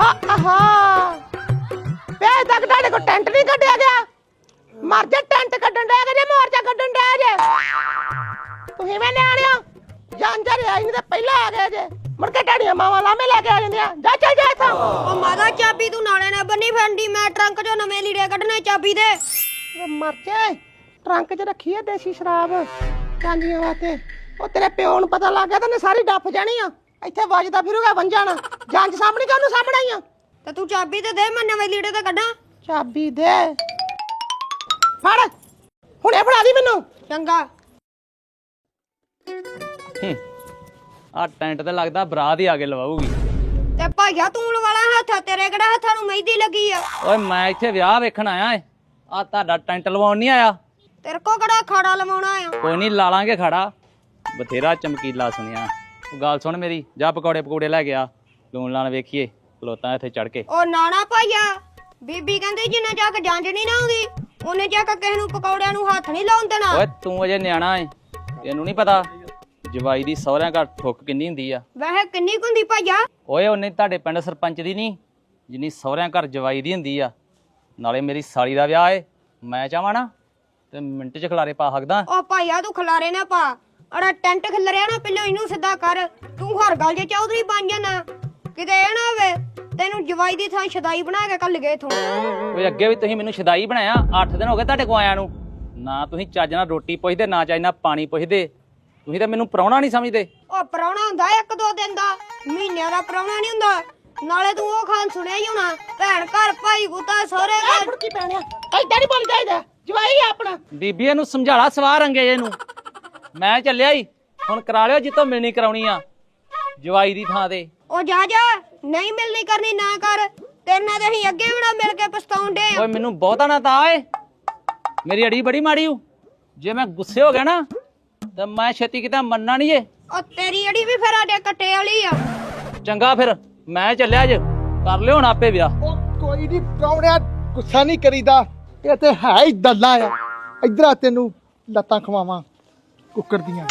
ਆਹਾ। ਵੇ ਤੱਕ ਤੁਹਾਡੇ ਕੋ ਟੈਂਟ ਨਹੀਂ ਕੱਢਿਆ ਗਿਆ। ਮਰ ਜਾ ਟੈਂਟ ਕੱਢਣ ਡਿਆ ਕਿ ਜੇ ਮੋਰਚਾ ਕੱਢਣ ਡਿਆ ਜੇ। ਤੁਸੀਂ ਮੈਂ ਨਿਆਣਿਆ ਜਾਂਜਾ ਰਿਆ ਇਹਨੇ ਤਾਂ ਪਹਿਲਾਂ ਆ ਗਏ ਜੇ। ਮੁੜ ਕੇ ਢਾੜੀਆਂ ਮਾਵਾਂ ਲਾਮੇ ਲੈ ਕੇ ਆ ਜਾਂਦੀਆਂ। ਜਾ ਚੱਲ ਜਾ ਇੱਥੋਂ। ਉਹ ਮਾਦਾ ਚਾਬੀ ਤੂੰ ਨਾਲੇ ਨਾ ਬੰਨੀ ਫੰਡੀ ਮੈਂ ਟਰੰਕ ਚੋਂ ਨਵੇਂ ਲੀੜੇ ਕੱਢਣੇ ਚਾਬੀ ਦੇ। ਵੇ ਮਰ ਜਾ। ਟਰੰਕ 'ਚ ਰੱਖੀ ਹੈ ਦੇਸੀ ਸ਼ਰਾਬ। ਕਾਂਜੀਆਂ ਵਾਸਤੇ। ਉਹ ਤੇਰੇ ਪਿਓ ਨੂੰ ਪਤਾ ਲੱਗ ਗਿਆ ਤਾਂ ਨੇ ਸਾਰੀ ਡੱਫ ਜਾਣੀ ਆ। ਇੱਥੇ ਵੱਜਦਾ ਫਿਰੂਗਾ ਵੰਜਾਣਾ ਜਾਂਚ ਸਾਹਮਣੇ ਕਿ ਉਹਨੂੰ ਸਾਹਮਣੇ ਹੀ ਆ। ਤੇ ਤੂੰ ਚਾਬੀ ਤੇ ਦੇ ਮੈਂ ਨਵੇਂ ਲੀੜੇ ਤੇ ਕੱਢਾਂ। ਚਾਬੀ ਦੇ। ਫੜ। ਹੁਣੇ ਫੜਾ ਦੀ ਮੈਨੂੰ। ਚੰਗਾ। ਆ ਟੈਂਟ ਤੇ ਲੱਗਦਾ ਬਰਾਤ ਹੀ ਆ ਕੇ ਲਵਾਉਗੀ ਤੇ ਭਾਈਆ ਤੂੰ ਲਵਾਲਾ ਹੱਥ ਤੇਰੇ ਕਿਹੜਾ ਹੱਥਾਂ ਨੂੰ ਮਹਿੰਦੀ ਲੱਗੀ ਆ? ਓਏ ਮੈਂ ਇੱਥੇ ਵਿਆਹ ਵੇਖਣ ਆਇਆ ਏ। ਆ ਤੁਹਾਡਾ ਟੈਂਟ ਲਵਾਉਣ ਨਹੀਂ ਆਇਆ? ਤੇਰੇ ਕੋ ਕਿਹੜਾ ਖਾੜਾ ਲਵਾਉਣਾ ਆ? ਕੋਈ ਨਹੀਂ ਲਾ ਲਾਂਗੇ ਖੜਾ ਬਥੇਰਾ ਚਮਕੀਲਾ ਸੁਣਿਆ ਗੱਲ ਸੁਣ ਮੇਰੀ ਜਾ ਪਕੌੜੇ ਪਕੌੜੇ ਲੈ ਗਿਆ ਲੂਣ ਲਾਣ ਵੇਖੀਏ ਖਲੋਤਾ ਇੱਥੇ ਚੜ ਕੇ। ਉਹ ਨਾਣਾ ਭਾਈਆ ਬੀਬੀ ਕਹਿੰਦੀ ਜਿੰਨਾ ਚੱਕ ਜੰਜ ਨਹੀਂ ਨਾ ਆਉਂਦੀ ਉਹਨੇ ਚੱਕ ਕਿਸੇ ਨੂੰ ਪਕੌੜਿਆਂ ਨੂੰ ਹੱਥ ਨਹੀਂ ਲਾਉਣ ਦੇਣਾ। ਓਏ ਤੂੰ ਅਜੇ ਨਿਆਣਾ ਏ ਤੈਨੂੰ ਨਹੀਂ ਪਤਾ ਜਵਾਈ ਦੀ ਸਹੁਰਿਆਂ ਘਰ ਠੁੱਕ ਕਿੰਨੀ ਹੁੰਦੀ ਆ। ਵੈਸੇ ਕਿੰਨੀ ਕੁ ਹੁੰਦੀ ਭਾਈਆ ਓਏ ਉਹਨੇ ਤੁਹਾਡੇ ਪਿੰਡ ਸਰਪੰਚ ਦੀ ਨਹੀਂ ਜਿੰਨੀ ਸਹੁਰਿਆਂ ਘਰ ਜਵਾਈ ਦੀ ਹੁੰਦੀ ਆ। ਨਾਲੇ ਮੇਰੀ ਸਾਲੀ ਦਾ ਵਿਆਹ ਏ ਮੈਂ ਚਾਹਾਂ ਨਾ ਤੇ ਮਿੰਟ 'ਚ ਖਲਾਰੇ ਪਾ ਸਕਦਾ। ਉਹ ਭਾਈਆ ਤੂੰ ਖਲਾਰੇ ਨਾ ਪਾ। ਅੜਾ ਟੈਂਟ ਖਿਲਰਿਆ ਨਾ ਪਹਿਲਾਂ ਇਹਨੂੰ ਸਿੱਧਾ ਕਰ। ਤੂੰ ਹਰ ਗੱਲ 'ਚ ਚੌਧਰੀ ਬਣ ਜਾਣਾ ਕਿਤੇ ਇਹ ਨਾ ਹੋਵੇ ਤੈਨੂੰ ਜਵਾਈ ਦੀ ਥਾਂ ਸ਼ਦਾਈ ਬਣਾ ਕੇ ਕੱਲ ਗਏ ਥੋਂ ਓਏ ਅੱਗੇ ਵੀ ਤੁਸੀਂ ਮੈਨੂੰ ਸ਼ਦਾਈ ਬਣਾਇਆ 8 ਦਿਨ ਹੋ ਗਏ ਤੁਹਾਡੇ ਕੋ ਆਇਆਂ ਨੂੰ। ਨਾ ਤੁਸੀਂ ਚੱਜ ਨਾਲ ਰੋਟੀ ਪੁੱਛਦੇ ਨਾ ਚੱਜ ਨਾਲ ਪਾਣੀ ਪੁੱਛਦੇ। ਤੁਸੀਂ ਤਾਂ ਮੈਨੂੰ ਪ੍ਰਾਹੁਣਾ ਨਹੀਂ ਸਮਝਦੇ। ਉਹ ਪ੍ਰਾਹੁਣਾ ਹੁੰਦਾ ਇੱਕ ਦੋ ਦਿਨ ਦਾ ਮਹੀਨਿਆਂ ਦਾ ਪ੍ਰਾਹੁਣਾ ਨਹੀਂ ਹੁੰਦਾ। ਨਾਲੇ ਤੂੰ ਉਹ ਖਾਨ ਸੁਣਿਆ ਹੀ ਹੋਣਾ ਭੈਣ ਘਰ ਭਾਈ ਗੁੱਤਾ ਸਹੁਰੇ ਘਰ ਫੁੜਕੀ ਪੈਣਿਆ ਐਦਾਂ ਨਹੀਂ ਬੋਲ ਜਾਈਦਾ ਜਵਾਈ ਆ ਆਪਣਾ। ਬੀਬੀ ਇਹਨੂੰ ਸਮਝਾਲਾ ਸਵਾਰ ਰੰਗੇ ਇਹਨੂੰ। ਮੈਂ ਚੱਲਿਆ ਹੀ ਹੁਣ ਕਰਾ ਲਿਓ ਜਿੱਤੋਂ ਮਿਲਣੀ ਕਰਾਉਣੀ ਆ। ਜਵਾਈ ਦੀ ਥਾਂ ਤੇ। ਉਹ ਜਾ ਜਾ ਨਹੀਂ ਮਿਲਣੀ ਕਰਨੀ ਨਾ ਕਰ। ਤੇਰੇ ਨਾਲ ਤੇ ਅਸੀਂ ਅੱਗੇ ਵੀ ਨਾ ਮਿਲ ਕੇ ਪਛਤਾਉਂਦੇ ਆ। ਓਏ ਮੈਨੂੰ ਬਹੁਤਾ ਨਾ ਤਾ ਏ ਮੇਰੀ ਅੜੀ ਬੜੀ ਮਾੜੀ ਹੂ ਜੇ ਮੈਂ ਗੁੱਸੇ ਹੋ ਗਿਆ ਨਾ ਤਾਂ ਮੈਂ ਛੇਤੀ ਕਿਤੇ ਮੰਨਣਾ ਨਹੀਂ ਏ ਉਹ ਤੇਰੀ ਅੜੀ ਵੀ ਫਿਰ ਆਡੇ ਕੱਟੇ ਵਾਲੀ ਆ। ਚੰਗਾ ਫਿਰ ਮੈਂ ਚੱਲਿਆ ਅੱਜ। ਕਰ ਲਿਓ ਹੁਣ ਆਪੇ ਵਿਆਹ। ਉਹ ਕੋਈ ਨਹੀਂ ਪ੍ਰਾਹੁਣਿਆ ਗੁੱਸਾ ਨਹੀਂ ਕਰੀਦਾ। ਇਹ ਤੇ ਹੈ ਹੀ ਦੱਲਾ ਆ। ਇਧਰ ਆ ਤੈਨੂੰ ਲੱਤਾਂ ਖਵਾਵਾਂ। ਕੁੱਕਰ ਦੀਆਂ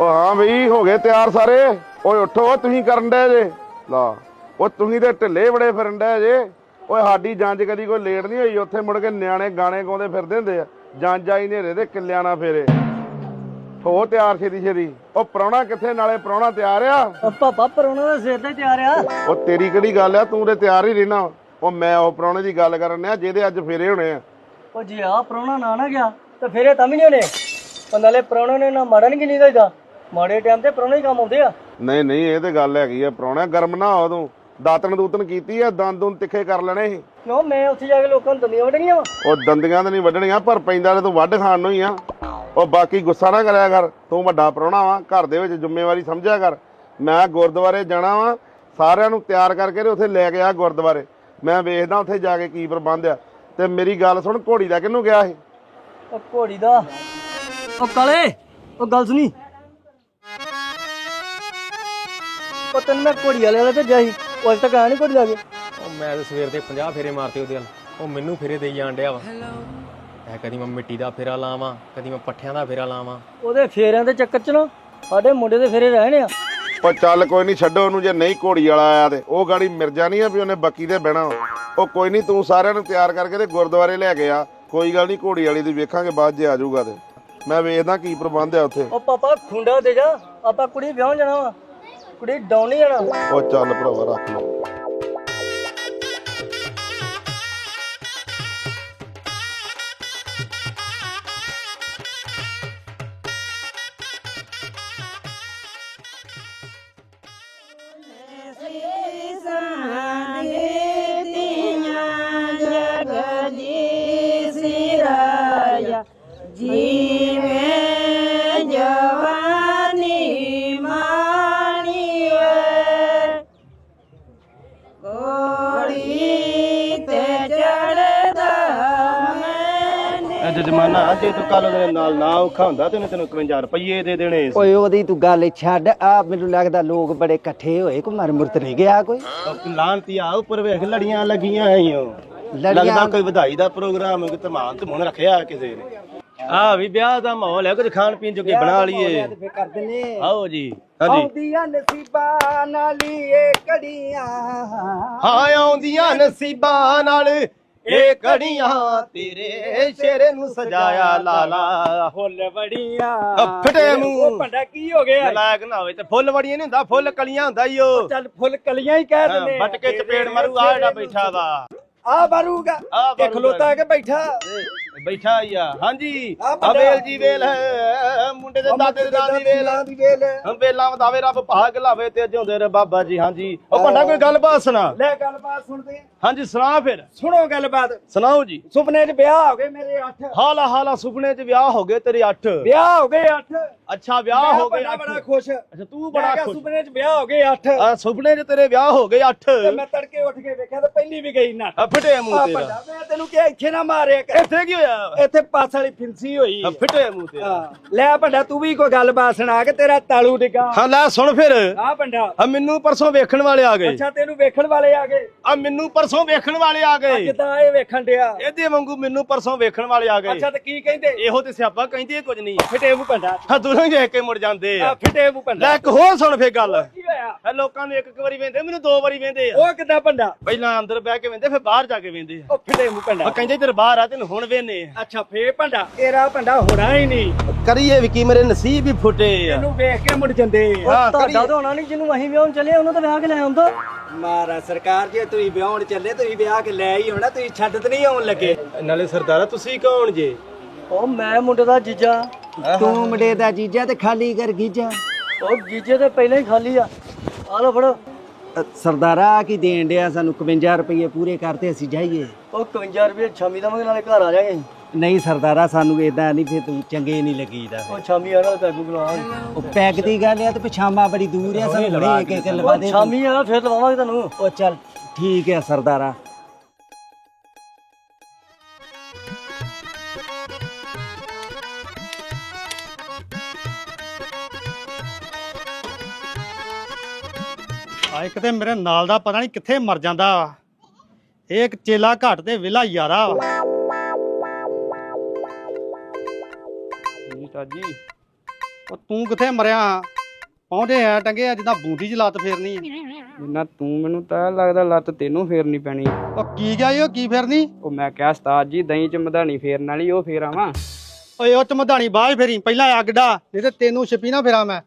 ਉਹ ਹਾਂ ਬਈ ਹੋ ਗਏ ਤਿਆਰ ਸਾਰੇ। ਓਏ ਉੱਠੋ ਤੁਸੀਂ ਕਰਨ ਡਏ ਜੇ। ਲਾ ਉਹ ਤੁਸੀਂ ਤੇ ਢਿੱਲੇ ਬੜੇ ਫਿਰਨ ਡਏ ਜੇ। ਓਏ ਸਾਡੀ ਜਾਂਚ ਕਦੀ ਕੋਈ ਲੇਟ ਨਹੀਂ ਹੋਈ ਉੱਥੇ ਮੁੜ ਕੇ ਨਿਆਣੇ ਗਾਣੇ ਗਾਉਂਦੇ ਫਿਰਦੇ ਹੁੰਦੇ ਆ। ਜਾਂਚ ਆਈ ਨੇਰੇ ਦੇ ਕਿੱਲਿਆਂ ਨਾਲ ਫੇਰੇ। ਹੋ ਤਿਆਰ ਛੇਤੀ ਛੇਤੀ। ਉਹ ਪ੍ਰਾਹੁਣਾ ਕਿੱਥੇ ਨਾਲੇ ਪ੍ਰਾਹੁਣਾ ਤਿਆਰ ਆ? ਪਾਪਾ ਪਰੋਣਾ ਦਾ ਸਿਰ ਤੇ ਤਿਆਰ ਆ। ਉਹ ਤੇਰੀ ਕਿਹੜੀ ਗੱਲ ਆ? ਤੂੰ ਤੇ ਤਿਆਰ ਹੀ ਰਹਿਣਾ। ਉਹ ਮੈਂ ਉਹ ਪ੍ਰਾਹੁਣੇ ਦੀ ਗੱਲ ਕਰਨ ਆ ਜਿਹਦੇ ਅੱਜ ਫੇਰੇ ਹੋਣੇ ਆ। ਉਹ ਜੇ ਆ ਪਰੋਣਾ ਨਾ ਨਾ ਗਿਆ ਤਾਂ ਫਿਰ ਇਹ ਤਾਂ ਵੀ ਨਹੀਂ ਹੋਣੇ। ਉਹ ਨਾਲੇ ਪਰੋਣੇ ਨੇ ਨਾ ਮਾੜਾ ਨਹੀਂ ਗਿਣੀ ਦਾ ਮਾੜੇ ਟਾਈਮ ਤੇ ਪਰੋਣੇ ਹੀ ਕੰਮ ਆਉਂਦੇ ਆ। ਨਹੀਂ ਨਹੀਂ ਇਹ ਤੇ ਗੱਲ ਹੈਗੀ ਆ ਪ੍ਰਾਹੁਣਾ ਗਰਮ ਨਾ ਹੋ ਤੂੰ। ਦਾਤਣ ਦੂਤਣ ਕੀਤੀ ਆ ਦੰਦ ਦੁੰਦ ਤਿੱਖੇ ਕਰ ਲੈਣੇ ਸੀ। ਕਿਉਂ? ਮੈਂ ਉੱਥੇ ਜਾ ਕੇ ਲੋਕਾਂ ਨੂੰ ਦੰਦੀਆਂ ਵੜਨੀਆਂ ਵਾ। ਉਹ ਦੰਦੀਆਂ ਤਾਂ ਨਹੀਂ ਵੱਢਣੀਆਂ ਪਰ ਪੈਂਦਾ ਤੇ ਤੂੰ ਵੱਢ ਖਾਣ ਨੂੰ ਹੀ ਆ। ਉਹ ਬਾਕੀ ਗੁੱਸਾ ਨਾ ਕਰਿਆ ਕਰ ਤੂੰ ਵੱਡਾ ਪ੍ਰਾਹੁਣਾ ਵਾ ਘਰ ਦੇ ਵਿੱਚ ਜ਼ਿੰਮੇਵਾਰੀ ਸਮਝਿਆ ਕਰ। ਮੈਂ ਗੁਰਦੁਆਰੇ ਜਾਣਾ ਵਾ ਸਾਰਿਆਂ ਨੂੰ ਤਿਆਰ ਕਰਕੇ ਤੇ ਉੱਥੇ ਲੈ ਕੇ ਆ ਗੁਰਦੁਆਰੇ। ਮੈਂ ਵੇਖਦਾ ਉੱਥੇ ਜਾ ਕੇ ਕੀ ਪ੍ਰਬੰਧ ਆ। ਤੇ ਮੇਰੀ ਗੱਲ ਸੁਣ ਘੋੜੀ ਦਾ ਕਿਹਨੂੰ ਗਿਆ ਸੀ? ਉਹ ਘੋੜੀ ਦਾ। ਉਹ ਕਾਲੇ ਉਹ ਗੱਲ ਸੁਣੀ। ਉਹ ਤੈਨੂੰ ਮੈਂ ਘੋੜੀ ਵਾਲੇ ਵਾਲੇ ਭੇਜਿਆ ਸੀ। ਉਹ ਅਜੇ ਤੱਕ ਆਇਆ ਨਹੀਂ ਘੋੜੀ ਲਾ ਕੇ। ਉਹ ਮੈਂ ਤਾਂ ਸਵੇਰ ਦੇ 50 ਫੇਰੇ ਮਾਰਤੇ ਉਹਦੇ ਨਾਲ ਉਹ ਮੈਨੂੰ ਫੇਰੇ ਦੇਈ ਜਾਣ ਡਿਆ ਵਾ। ਮੈਂ ਕਦੀ ਮੈਂ ਮਿੱਟੀ ਦਾ ਫੇਰਾ ਲਾਵਾਂ ਕਦੀ ਮੈਂ ਪੱਠਿਆਂ ਦਾ ਫੇਰਾ ਲਾਵਾਂ। ਉਹਦੇ ਫੇਰਿਆਂ ਦੇ ਚੱਕਰ ਚ ਨਾ ਸਾਡੇ ਮੁੰਡੇ ਦੇ ਫੇਰੇ ਰਹਿਣੇ ਆ। ਉਹ ਚੱਲ ਕੋਈ ਨਹੀਂ ਛੱਡੋ ਉਹਨੂੰ ਜੇ ਨਹੀਂ ਘੋੜੀ ਵਾਲਾ ਆਇਆ ਤੇ। ਉਹ ਗਾੜੀ ਮਿਰਜਾ ਨਹੀਂ ਆ ਵੀ ਉਹਨੇ ਬੱਕੀ ਤੇ ਬਹਿਣਾ। ਉਹ ਕੋਈ ਨਹੀਂ ਤੂੰ ਸਾਰਿਆਂ ਨੂੰ ਤਿਆਰ ਕਰਕੇ ਤੇ ਗੁਰਦੁਆਰੇ ਲੈ ਕੇ ਆ। ਕੋਈ ਗੱਲ ਨਹੀਂ ਘੋੜੀ ਵਾਲੀ ਦੀ ਵੇਖਾਂਗੇ ਬਾਅਦ ਜੇ ਆ ਜਾਊਗਾ ਤੇ। ਮੈਂ ਵੇਖਦਾ ਕੀ ਪ੍ਰਬੰਧ ਆ ਉੱਥੇ। ਉਹ ਪਾਪਾ ਖੁੰਡਾ ਦੇ ਜਾ। ਆਪਾਂ ਕੁੜੀ ਵਿਆਹ ਜਾਣਾ ਵਾ। ਕੁੜੀ ਡਾਉਣ ਜਾਣਾ। ਉਹ ਚੱਲ ਭਰਾਵਾ ਰੱਖ ਲਓ ਜਜਮਾਨਾ ਜੇ ਤੂੰ ਕੱਲ ਉਹਦੇ ਨਾਲ ਨਾ ਔਖਾ ਹੁੰਦਾ ਤੇ ਉਹਨੇ ਤੈਨੂੰ 51 ਰੁਪਏ ਦੇ ਦੇਣੇ ਸੀ। ਓਏ ਉਹਦੀ ਤੂੰ ਗੱਲ ਛੱਡ ਆ ਮੈਨੂੰ ਲੱਗਦਾ ਲੋਕ ਬੜੇ ਇਕੱਠੇ ਹੋਏ ਕੋ ਮਰ ਮੁਰਤ ਨਹੀਂ ਗਿਆ ਕੋਈ। ਲਾਂਤੀ ਆ ਉੱਪਰ ਵੇਖ ਲੜੀਆਂ ਲੱਗੀਆਂ ਆਈਓ ਲੱਗਦਾ ਕੋਈ ਵਧਾਈ ਦਾ ਪ੍ਰੋਗਰਾਮ ਕਿ ਧਮਾਨ ਧਮੂਨ ਰੱਖਿਆ ਕਿਸੇ ਨੇ। ਆ ਵੀ ਵਿਆਹ ਦਾ ਮਾਹੌਲ ਹੈ ਕੁਝ ਖਾਣ ਪੀਣ ਜੋਗੇ ਬਣਾ ਲਈਏ। ਕਰ ਦਿੰਨੇ ਆਓ ਜੀ ਹਾਂਜੀ। ਆਉਂਦੀਆਂ ਨਸੀਬਾਂ ਨਾਲ ਇਹ ਕੜੀਆਂ ਹਾਂ ਆਉਂਦੀਆਂ ਨਸੀਬਾਂ ਨਾਲ ਇਹ ਕੜੀਆਂ ਤੇਰੇ ਸ਼ੇਰੇ ਨੂੰ ਸਜਾਇਆ ਲਾਲਾ। ਫੁੱਲ ਬੜੀਆਂ ਫਟੇ ਮੂੰਹ ਭੰਡਾ ਕੀ ਹੋ ਗਿਆ? ਲਾਇਕ ਨਾ ਹੋਵੇ ਤੇ ਫੁੱਲ ਵੜੀਆਂ ਨਹੀਂ ਹੁੰਦਾ ਫੁੱਲ ਕਲੀਆਂ ਹੁੰਦਾ ਈ ਉਹ। ਚੱਲ ਫੁੱਲ ਕਲੀਆਂ ਹੀ ਕਹਿ ਦਿੰਦੇ ਵੱਟ ਕੇ ਚਪੇੜ ਮਾਰੂ ਆ ਜਿਹੜਾ ਬੈਠਾ ਵਾ। ਆ ਬਾਰੂਗਾ ਆ ਕਿ ਖਲੋਤਾ ਕੇ ਬੈਠਾ। ਬੈਠਾ ਹੀ ਆ। ਹਾਂਜੀ ਆ। ਵੇਲ ਜੀ ਵੇਲ ਹੈ ਮੁੰਡੇ ਦੇ ਦਾਦੇ ਦੇ ਨਾਂ ਦੀ ਵੇਲ। ਦੀ ਵੇਲ ਹਮ ਵੇਲਾਂ ਵਦਾਵੇ ਰੱਬ ਭਾਗ ਲਾਵੇ ਤੇ ਜਿਉਂਦੇ ਰੇ ਬਾਬਾ ਜੀ। ਹਾਂਜੀ ਉਹ ਭੰਡਾ ਕੋਈ ਗੱਲਬਾਤ ਸੁਣਾ? ਲੈ ਗੱਲਬਾਤ ਸੁਣਦੇ ਹਾਂਜੀ ਸੁਣਾ ਫਿਰ। ਸੁਣੋ ਗੱਲਬਾਤ। ਸੁਣਾਓ ਜੀ। ਸੁਪਨੇ 'ਚ ਵਿਆਹ ਹੋ ਗਏ ਮੇਰੇ 8 ਹਾਲਾ ਹਾਲਾ ਸੁਪਨੇ 'ਚ ਵਿਆਹ ਹੋ ਗਏ ਤੇਰੇ 8 ਵਿਆਹ ਹੋ ਗਏ 8 ਅੱਛਾ ਵਿਆਹ ਹੋ ਗਏ ਬੜਾ ਅੱਠ। ਬੜਾ ਖੁਸ਼। ਅੱਛਾ ਤੂੰ ਬੜਾ ਖੁਸ਼। ਸੁਪਨੇ 'ਚ ਵਿਆਹ ਹੋ ਗਏ 8 ਆ ਸੁਪਨੇ 'ਚ ਤੇਰੇ ਵਿਆਹ ਹੋ ਗਏ 8 ਤੇ ਮੈਂ ਤੜਕੇ ਉੱਠ ਕੇ ਵੇਖਿਆ ਤਾਂ ਪਹਿਲੀ ਵੀ ਗਈ ਨਾ। ਫਟੇ ਮੂੰਹ ਤੇਰਾ। ਮੈਂ ਤੈਨੂੰ ਕਿਹਾ ਇੱਥੇ ਨਾ ਮਾਰਿਆ ਕਰ। ਇੱਥੇ ਕੀ ਇੱਥੇ ਪਾਸ ਵਾਲੀ ਫਿੰਸੀ ਹੋਈ ਆ। ਫਟੇ ਮੂੰਹ ਹਾਂ, ਲੈ ਭੰਡਾ ਤੂੰ ਵੀ ਕੋਈ ਗੱਲਬਾਤ ਸੁਣਾ ਕੇ ਤੇਰਾ ਤਾਲੂ ਡਿੱਗਾ। ਹਾਂ ਲੈ ਸੁਣ ਫਿਰ। ਆ ਭੰਡਾ। ਆ ਮੈਨੂੰ ਪਰਸੋਂ ਵੇਖਣ ਵਾਲੇ ਆ ਗਏ। ਅੱਛਾ ਤੈਨੂੰ ਵੇਖਣ ਵਾਲੇ ਆ ਗਏ। ਆ ਮੈਨੂੰ ਪਰਸੋਂ ਵੇਖਣ ਵਾਲੇ ਆ ਗਏ। ਜਿੱਦਾਂ ਇਹ ਵੇਖਣ ਡਿਆ। ਇਹਦੇ ਵਾਂਗੂ ਮੈਨੂੰ ਪਰਸੋਂ ਵੇਖਣ ਵਾਲੇ ਆ ਗਏ। ਅੱਛਾ ਤੇ ਕੀ ਕਹਿੰਦੇ? ਇਹੋ ਤੇ ਸਿਆਪਾ ਕਹਿੰਦੇ ਕੁਝ ਨਹੀਂ। ਫਿਟੇ ਮੂੰਹ ਭੰਡਾ। ਆ ਦੂਰੋਂ ਹੀ ਦੇਖ ਕੇ ਮੁੜ ਜਾਂਦੇ ਆ। ਫਿਟੇ ਮੂੰਹ ਲੈ ਭੰਡਾ ਇੱਕ ਹੋਰ ਸੁਣ ਫੇ ਗੱਲ। ਕੀ ਹੋਇਆ? ਲੋਕਾਂ ਨੂੰ ਇੱਕ ਇੱਕ ਵਾਰੀ ਵੇਂਦੇ ਮੈਨੂੰ ਦੋ ਵਾਰੀ ਵੇਂਦੇ ਆ। ਉਹ ਕਿੱਦਾਂ ਭੰਡਾ? ਪਹਿਲਾਂ ਅੰਦਰ ਬਹਿ ਕੇ ਵੇਂਦੇ ਫਿਰ ਬਾਹਰ ਜਾ ਕੇ ਵੇਂਦੇ ਆ। ਉਹ ਫਿਟੇ ਮੂੰਹ ਭੰਡਾ। ਉਹ ਕਹਿੰਦੇ ਤੇਰੇ ਬਾਹਰ ਆ ਤੈਨੂੰ ਹੁਣ ਵੇਨੇ ਆ ਅੱਛਾ ਫੇ ਭੰਡਾ? ਤੇਰਾ ਭੰਡਾ ਹੋਣਾ ਹੀ ਨਹੀਂ। ਕਰੀਏ ਵੀ ਕੀ ਮੇਰੇ ਨਸੀਬ ਹੀ ਫੁੱਟੇ ਆ। ਇਹਨੂੰ ਵੇਖ ਕੇ ਮੁੜ ਜਾਂਦੇ ਹਾਂ, ਤੁਹਾਡਾ ਕਰੀਏ। ਤਾਂ ਹੋਣਾ ਨਹੀਂ ਜਿਹਨੂੰ ਅਸੀਂ ਵਿਆਹਣ ਚੱਲੇ ਉਹਨੂੰ ਤਾਂ ਵਿਆਹ ਕੇ ਲੈ ਆਉਂਦਾ। ਮਾਰਾ ਸਰਕਾਰ ਜੀ ਤੁਸੀਂ ਵਿਆਹਣ ਚੱਲੇ ਤੁਸੀਂ ਵਿਆਹ ਕੇ ਲੈ ਹੀ ਹੋਣਾ ਤੁਸੀਂ ਛੱਡ ਤੇ ਨਹੀਂ ਆਉਣ ਲੱਗੇ। ਨਾਲੇ ਸਰਦਾਰਾ ਤੁਸੀਂ ਕੌਣ ਜੇ? ਉਹ ਮੈਂ ਮੁੰਡੇ ਦਾ ਜੀਜਾ। ਤੂੰ ਮੁੰਡੇ ਦਾ ਜੀਜਾ ਤੇ ਖਾਲੀ ਕਰ ਗੀਜਾ। ਉਹ ਜੀਜੇ ਤੇ ਪਹਿਲਾਂ ਹੀ ਖਾਲੀ ਆ। ਆ ਲੋ ਫੜੋ। ਸਰਦਾਰਾ ਕੀ ਦੇਣ ਡਿਆ ਸਾਨੂੰ 51 ਰੁਪਏ ਪੂਰੇ ਕਰਤੇ ਅਸੀਂ ਜਾਈਏ। ਉਹ 51 ਰੁਪਏ ਛਾਮੀ ਦਵਾਂਗੇ ਨਾਲੇ ਘਰ ਆ ਜਾਗੇ। ਨਹੀਂ ਸਰਦਾਰਾ ਸਾਨੂੰ ਏਦਾਂ ਨਹੀਂ ਫਿਰ ਤੂੰ ਚੰਗੇ ਨਹੀਂ ਲੱਗੀਦਾ। ਉਹ ਛਾਮੀ ਆ ਨਾਲ ਪੈਗੂ ਬੁਲਾਵਾਂਗੇ ਉਹ ਪੈਗ ਦੀ ਗੱਲ ਆ ਤੇ ਪਛਾਮਾ ਬੜੀ ਦੂਰ ਆ ਸਾਨੂੰ ਹੁਣੇ ਇੱਕ ਇੱਕ ਲਵਾ ਦੇ ਛਾਮੀ ਆ ਫਿਰ ਲਵਾਵਾਂਗੇ ਤੁਹਾਨੂੰ ਉਹ ਚੱਲ ਠੀਕ ਹੈ ਸਰਦਾਰਾ। ਇੱਕ ਤੇ ਮੇਰੇ ਨਾਲ ਦਾ ਪਤਾ ਨਹੀਂ ਕਿੱਥੇ ਮਰ ਜਾਂਦਾ ਇਹ ਇੱਕ ਚੇਲਾ ਘਾਟ ਤੇ ਵਿਲਾ ਯਾਰਾ ਵਾ। ਜੀ ਉਹ ਤੂੰ ਕਿੱਥੇ ਮਰਿਆ? ਪਹੁੰਚੇ ਆ ਟੰਗੇ ਆ ਜਿੱਦਾਂ ਬੂੰਦੀ ਚ ਲੱਤ ਫੇਰਨੀ। ਜਿੰਨਾ ਤੂੰ ਮੈਨੂੰ ਤਾਂ ਲੱਗਦਾ ਲੱਤ ਤੈਨੂੰ ਫੇਰਨੀ ਪੈਣੀ। ਉਹ ਕੀ ਗਿਆ ਉਹ? ਕੀ ਫੇਰਨੀ? ਉਹ ਮੈਂ ਕਿਹਾ ਉਸਤਾਦ ਜੀ ਦਹੀਂ ਚ ਮਧਾਣੀ ਫੇਰਨ ਵਾਲੀ ਉਹ ਫੇਰਾਵਾਂ? ਓਏ ਉਹ ਚ ਮਧਾਣੀ ਬਾਹਰ ਫੇਰੀ। ਪਹਿਲਾਂ ਅੱਗਡਾ ਨਹੀਂ ਤੇ ਤੈਨੂੰ ਛਪੀ ਨਾ ਫੇਰਾਂ ਮੈਂ।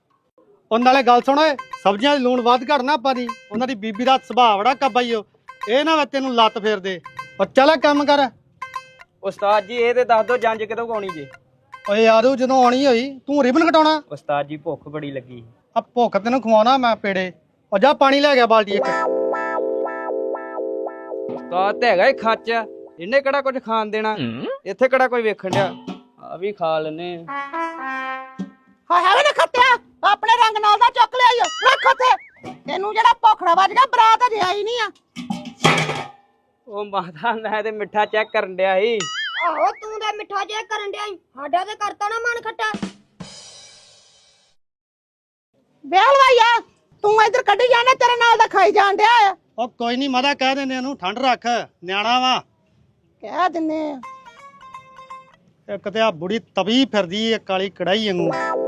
ਉਹ ਨਾਲੇ ਗੱਲ ਸੁਣ ਓਏ ਸਬਜ਼ੀਆਂ 'ਚ ਲੂਣ ਵੱਧ ਘਟਣਾ ਆਪਾਂ ਦੀ ਉਹਨਾਂ ਦੀ ਬੀਬੀ ਦਾ ਸੁਭਾਅ ਬੜਾ ਕੱਬਾ ਈ ਓ। ਇਹ ਨਾ ਵੇ ਤੈਨੂੰ ਲੱਤ ਫੇਰ ਦੇ। ਉਹ ਚੱਲ ਕੰਮ ਕਰ। ਉਸਤਾਦ ਜੀ ਇਹ ਤੇ ਦੱਸ ਦੋ ਜੰਜ ਕਦੋਂ ਕਾਉਣੀ ਜੀ। ਓਏ ਯਾਰੂ ਜਦੋਂ ਆਉਣੀ ਹੋਈ ਤੂੰ ਰਿਬਨ ਕਟਾਉਣਾ ਉਸਤਾਦ ਜੀ ਭੁੱਖ ਬੜੀ ਲੱਗੀ। ਆ ਭੁੱਖ ਤੈਨੂੰ ਖਵਾਉਣਾ ਮੈਂ ਪੇੜੇ। ਉਹ ਜਾ ਪਾਣੀ ਲੈ ਗਿਆ ਬਾਲਟੀ ਇੱਕ। ਉਸਤਾਦ ਤੇ ਹੈਗਾ ਹੀ ਖੱਚ ਇਹਨੇ ਕਿਹੜਾ ਕੁਝ ਖਾਣ ਦੇਣਾ? ਇੱਥੇ ਕਿਹੜਾ ਕੋਈ ਵੇਖਣ ਡਿਆ? ਆ ਵੀ ਖਾ ਲੈਨੇ ਹਾਏ ਹਾਏ ਨਾ ਖੱਤਿਆ! ਆਪਣੇ ਰੰਗ ਨਾਲ ਦਾ ਚੁੱਕ ਲਿਆ ਈ ਰੱਖ ਉੱਥੇ। ਤੈਨੂੰ ਜਿਹੜਾ ਭੋਖੜਾ ਵੱਜ ਗਿਆ ਬਰਾਤ ਅਜੇ ਆਈ ਨਹੀਂ ਆ। ਉਹ ਮਾਤਾ ਮੈਂ ਤੇ ਮਿੱਠਾ ਚੈੱਕ ਕਰਨ ਡਿਆ ਸੀ। ਆਹੋ ਤੂੰ ਤਾਂ ਮਿੱਠਾ ਜਿਹਾ ਕਰਨ ਡਿਆ ਈ। ਸਾਡਾ ਤੇ ਕਰਤਾ ਨਾ ਮਨ ਖੱਟਾ। ਵਿਆਹ ਲਵਾਈਆ ਤੂੰ ਇੱਧਰ ਕੱਢੀ ਜਾਣਾ ਤੇਰੇ ਨਾਲ ਦਾ ਖਾਈ ਜਾਣ ਡਿਆ ਆ। ਉਹ ਕੋਈ ਨਹੀਂ ਮਾਦਾ ਕਹਿ ਦਿੰਦੇ ਇਹਨੂੰ ਠੰਡ ਰੱਖ ਨਿਆਣਾ ਵਾ। ਕਹਿ ਦਿੰਨੇ ਆ। ਇੱਕ ਤੇ ਆ ਬੁੜੀ ਤਵੀ ਫਿਰਦੀ ਏ ਕਾਲੀ ਕੜਾਈ ਵਾਂਗੂ।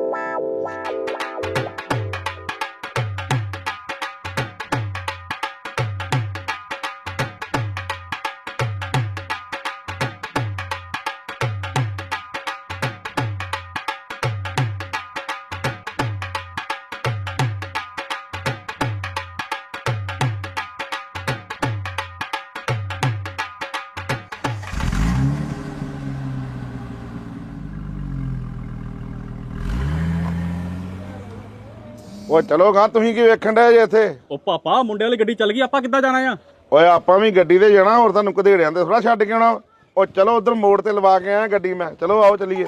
ਓ ਚਲੋ ਗਾ ਤੁਸੀਂ ਕੀ ਵੇਖਣ ਡਏ ਜੇ ਇੱਥੇ? ਉਹ ਪਾਪਾ ਮੁੰਡੇ ਵਾਲੀ ਗੱਡੀ ਚੱਲ ਗਈ ਆਪਾਂ ਕਿੱਦਾਂ ਜਾਣਾ ਆ? ਓਏ ਆਪਾਂ ਵੀ ਗੱਡੀ ਤੇ ਜਾਣਾ ਹੋਰ ਤੁਹਾਨੂੰ ਕਧੇੜਿਆਂ ਤੇ ਥੋੜਾ ਛੱਡ ਕੇ ਆਉਣਾ। ਓ ਚਲੋ ਉਧਰ ਮੋੜ ਤੇ ਲਵਾ ਕੇ ਆਇਆ ਗੱਡੀ ਮੈਂ। ਚਲੋ ਆਓ ਚਲੀਏ।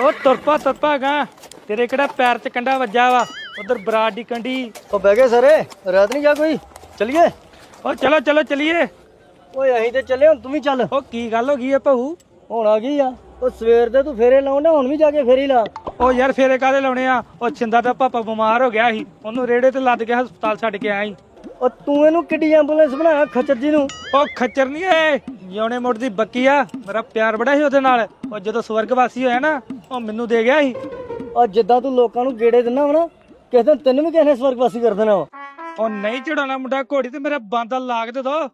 ਉਹ ਤੁਰਪਾ ਤੁਰਪਾ ਗਾ ਤੇਰੇ ਕਿਹੜਾ ਪੈਰ 'ਚ ਕੰਡਾ ਵੱਜਾ ਵਾ? ਉਧਰ ਬਰਾੜ ਦੀ ਕੰਡੀ ਉਹ ਬਹਿ ਗਏ ਸਾਰੇ ਰਾਤ ਨਹੀਂ ਜਾ ਕੋਈ? ਚਲੀਏ? ਉਹ ਚਲੋ ਚਲੋ ਚਲੀਏ। ਓਏ ਅਸੀਂ ਤੇ ਚੱਲੇ ਹੁਣ ਤੂੰ ਵੀ ਚੱਲ। ਉਹ ਕੀ ਗੱਲ ਹੋ ਗਈ ਏ ਭਾਊ? ਹੁਣ ਆ ਗਈ ਆ। ਉਹ ਸਵੇਰ ਦੇ ਤੂੰ ਫੇਰੇ ਲਾਉਣਾ ਹੁਣ ਵੀ ਜਾ ਕੇ ਫੇਰੀ ਲਾ। ਉਹ ਯਾਰ ਫੇਰੇ ਕਾਦੇ ਲਾਉਣੇ ਆ? ਉਹ ਛਿੰਦਾ ਦਾ ਪਾਪਾ ਬਿਮਾਰ ਹੋ ਗਿਆ ਸੀ। ਉਹਨੂੰ ਰੇੜੇ ਤੇ ਲੱਦ ਕੇ ਹਸਪਤਾਲ ਛੱਡ ਕੇ ਸੀ। ਉਹ ਤੂੰ ਇਹਨੂੰ ਕਿੱਡੀ ਐਂਬੂਲੈਂਸ ਬਣਾਇਆ ਖੱਚਰ ਜੀ ਨੂੰ? ਉਹ ਖੱਚਰ ਨਹੀਂ ਏ ਜਿਉਣੇ ਮੋੜ ਦੀ ਬੱਕੀ ਆ। ਮੇਰਾ ਪਿਆਰ ਬੜਾ ਸੀ ਉਹਦੇ ਨਾਲ। ਉਹ ਜਦੋਂ ਸਵਰਗਵਾਸੀ ਹੋਇਆ ਨਾ ਉਹ ਮੈਨੂੰ ਦੇ ਗਿਆ ਸੀ। ਔਰ ਜਿੱਦਾਂ ਤੂੰ ਲੋਕਾਂ ਨੂੰ ਗੇੜੇ ਦਿੰਦਾ ਨਾ ਕਿਸੇ ਦਿਨ ਤੈਨੂੰ ਵੀ ਕਿਸੇ ਨੇ ਸਵਰਗਵਾਸੀ ਕਰ ਦੇਣਾ ਉਹ ਨਹੀਂ ਚੜਾਉਣਾ ਮੁੰਡਾ ਘੋੜੀ ਤੇ ਮੇਰਾ ਬਾਂਦਾ ਲਾਗ ਦੇ ਦੋ।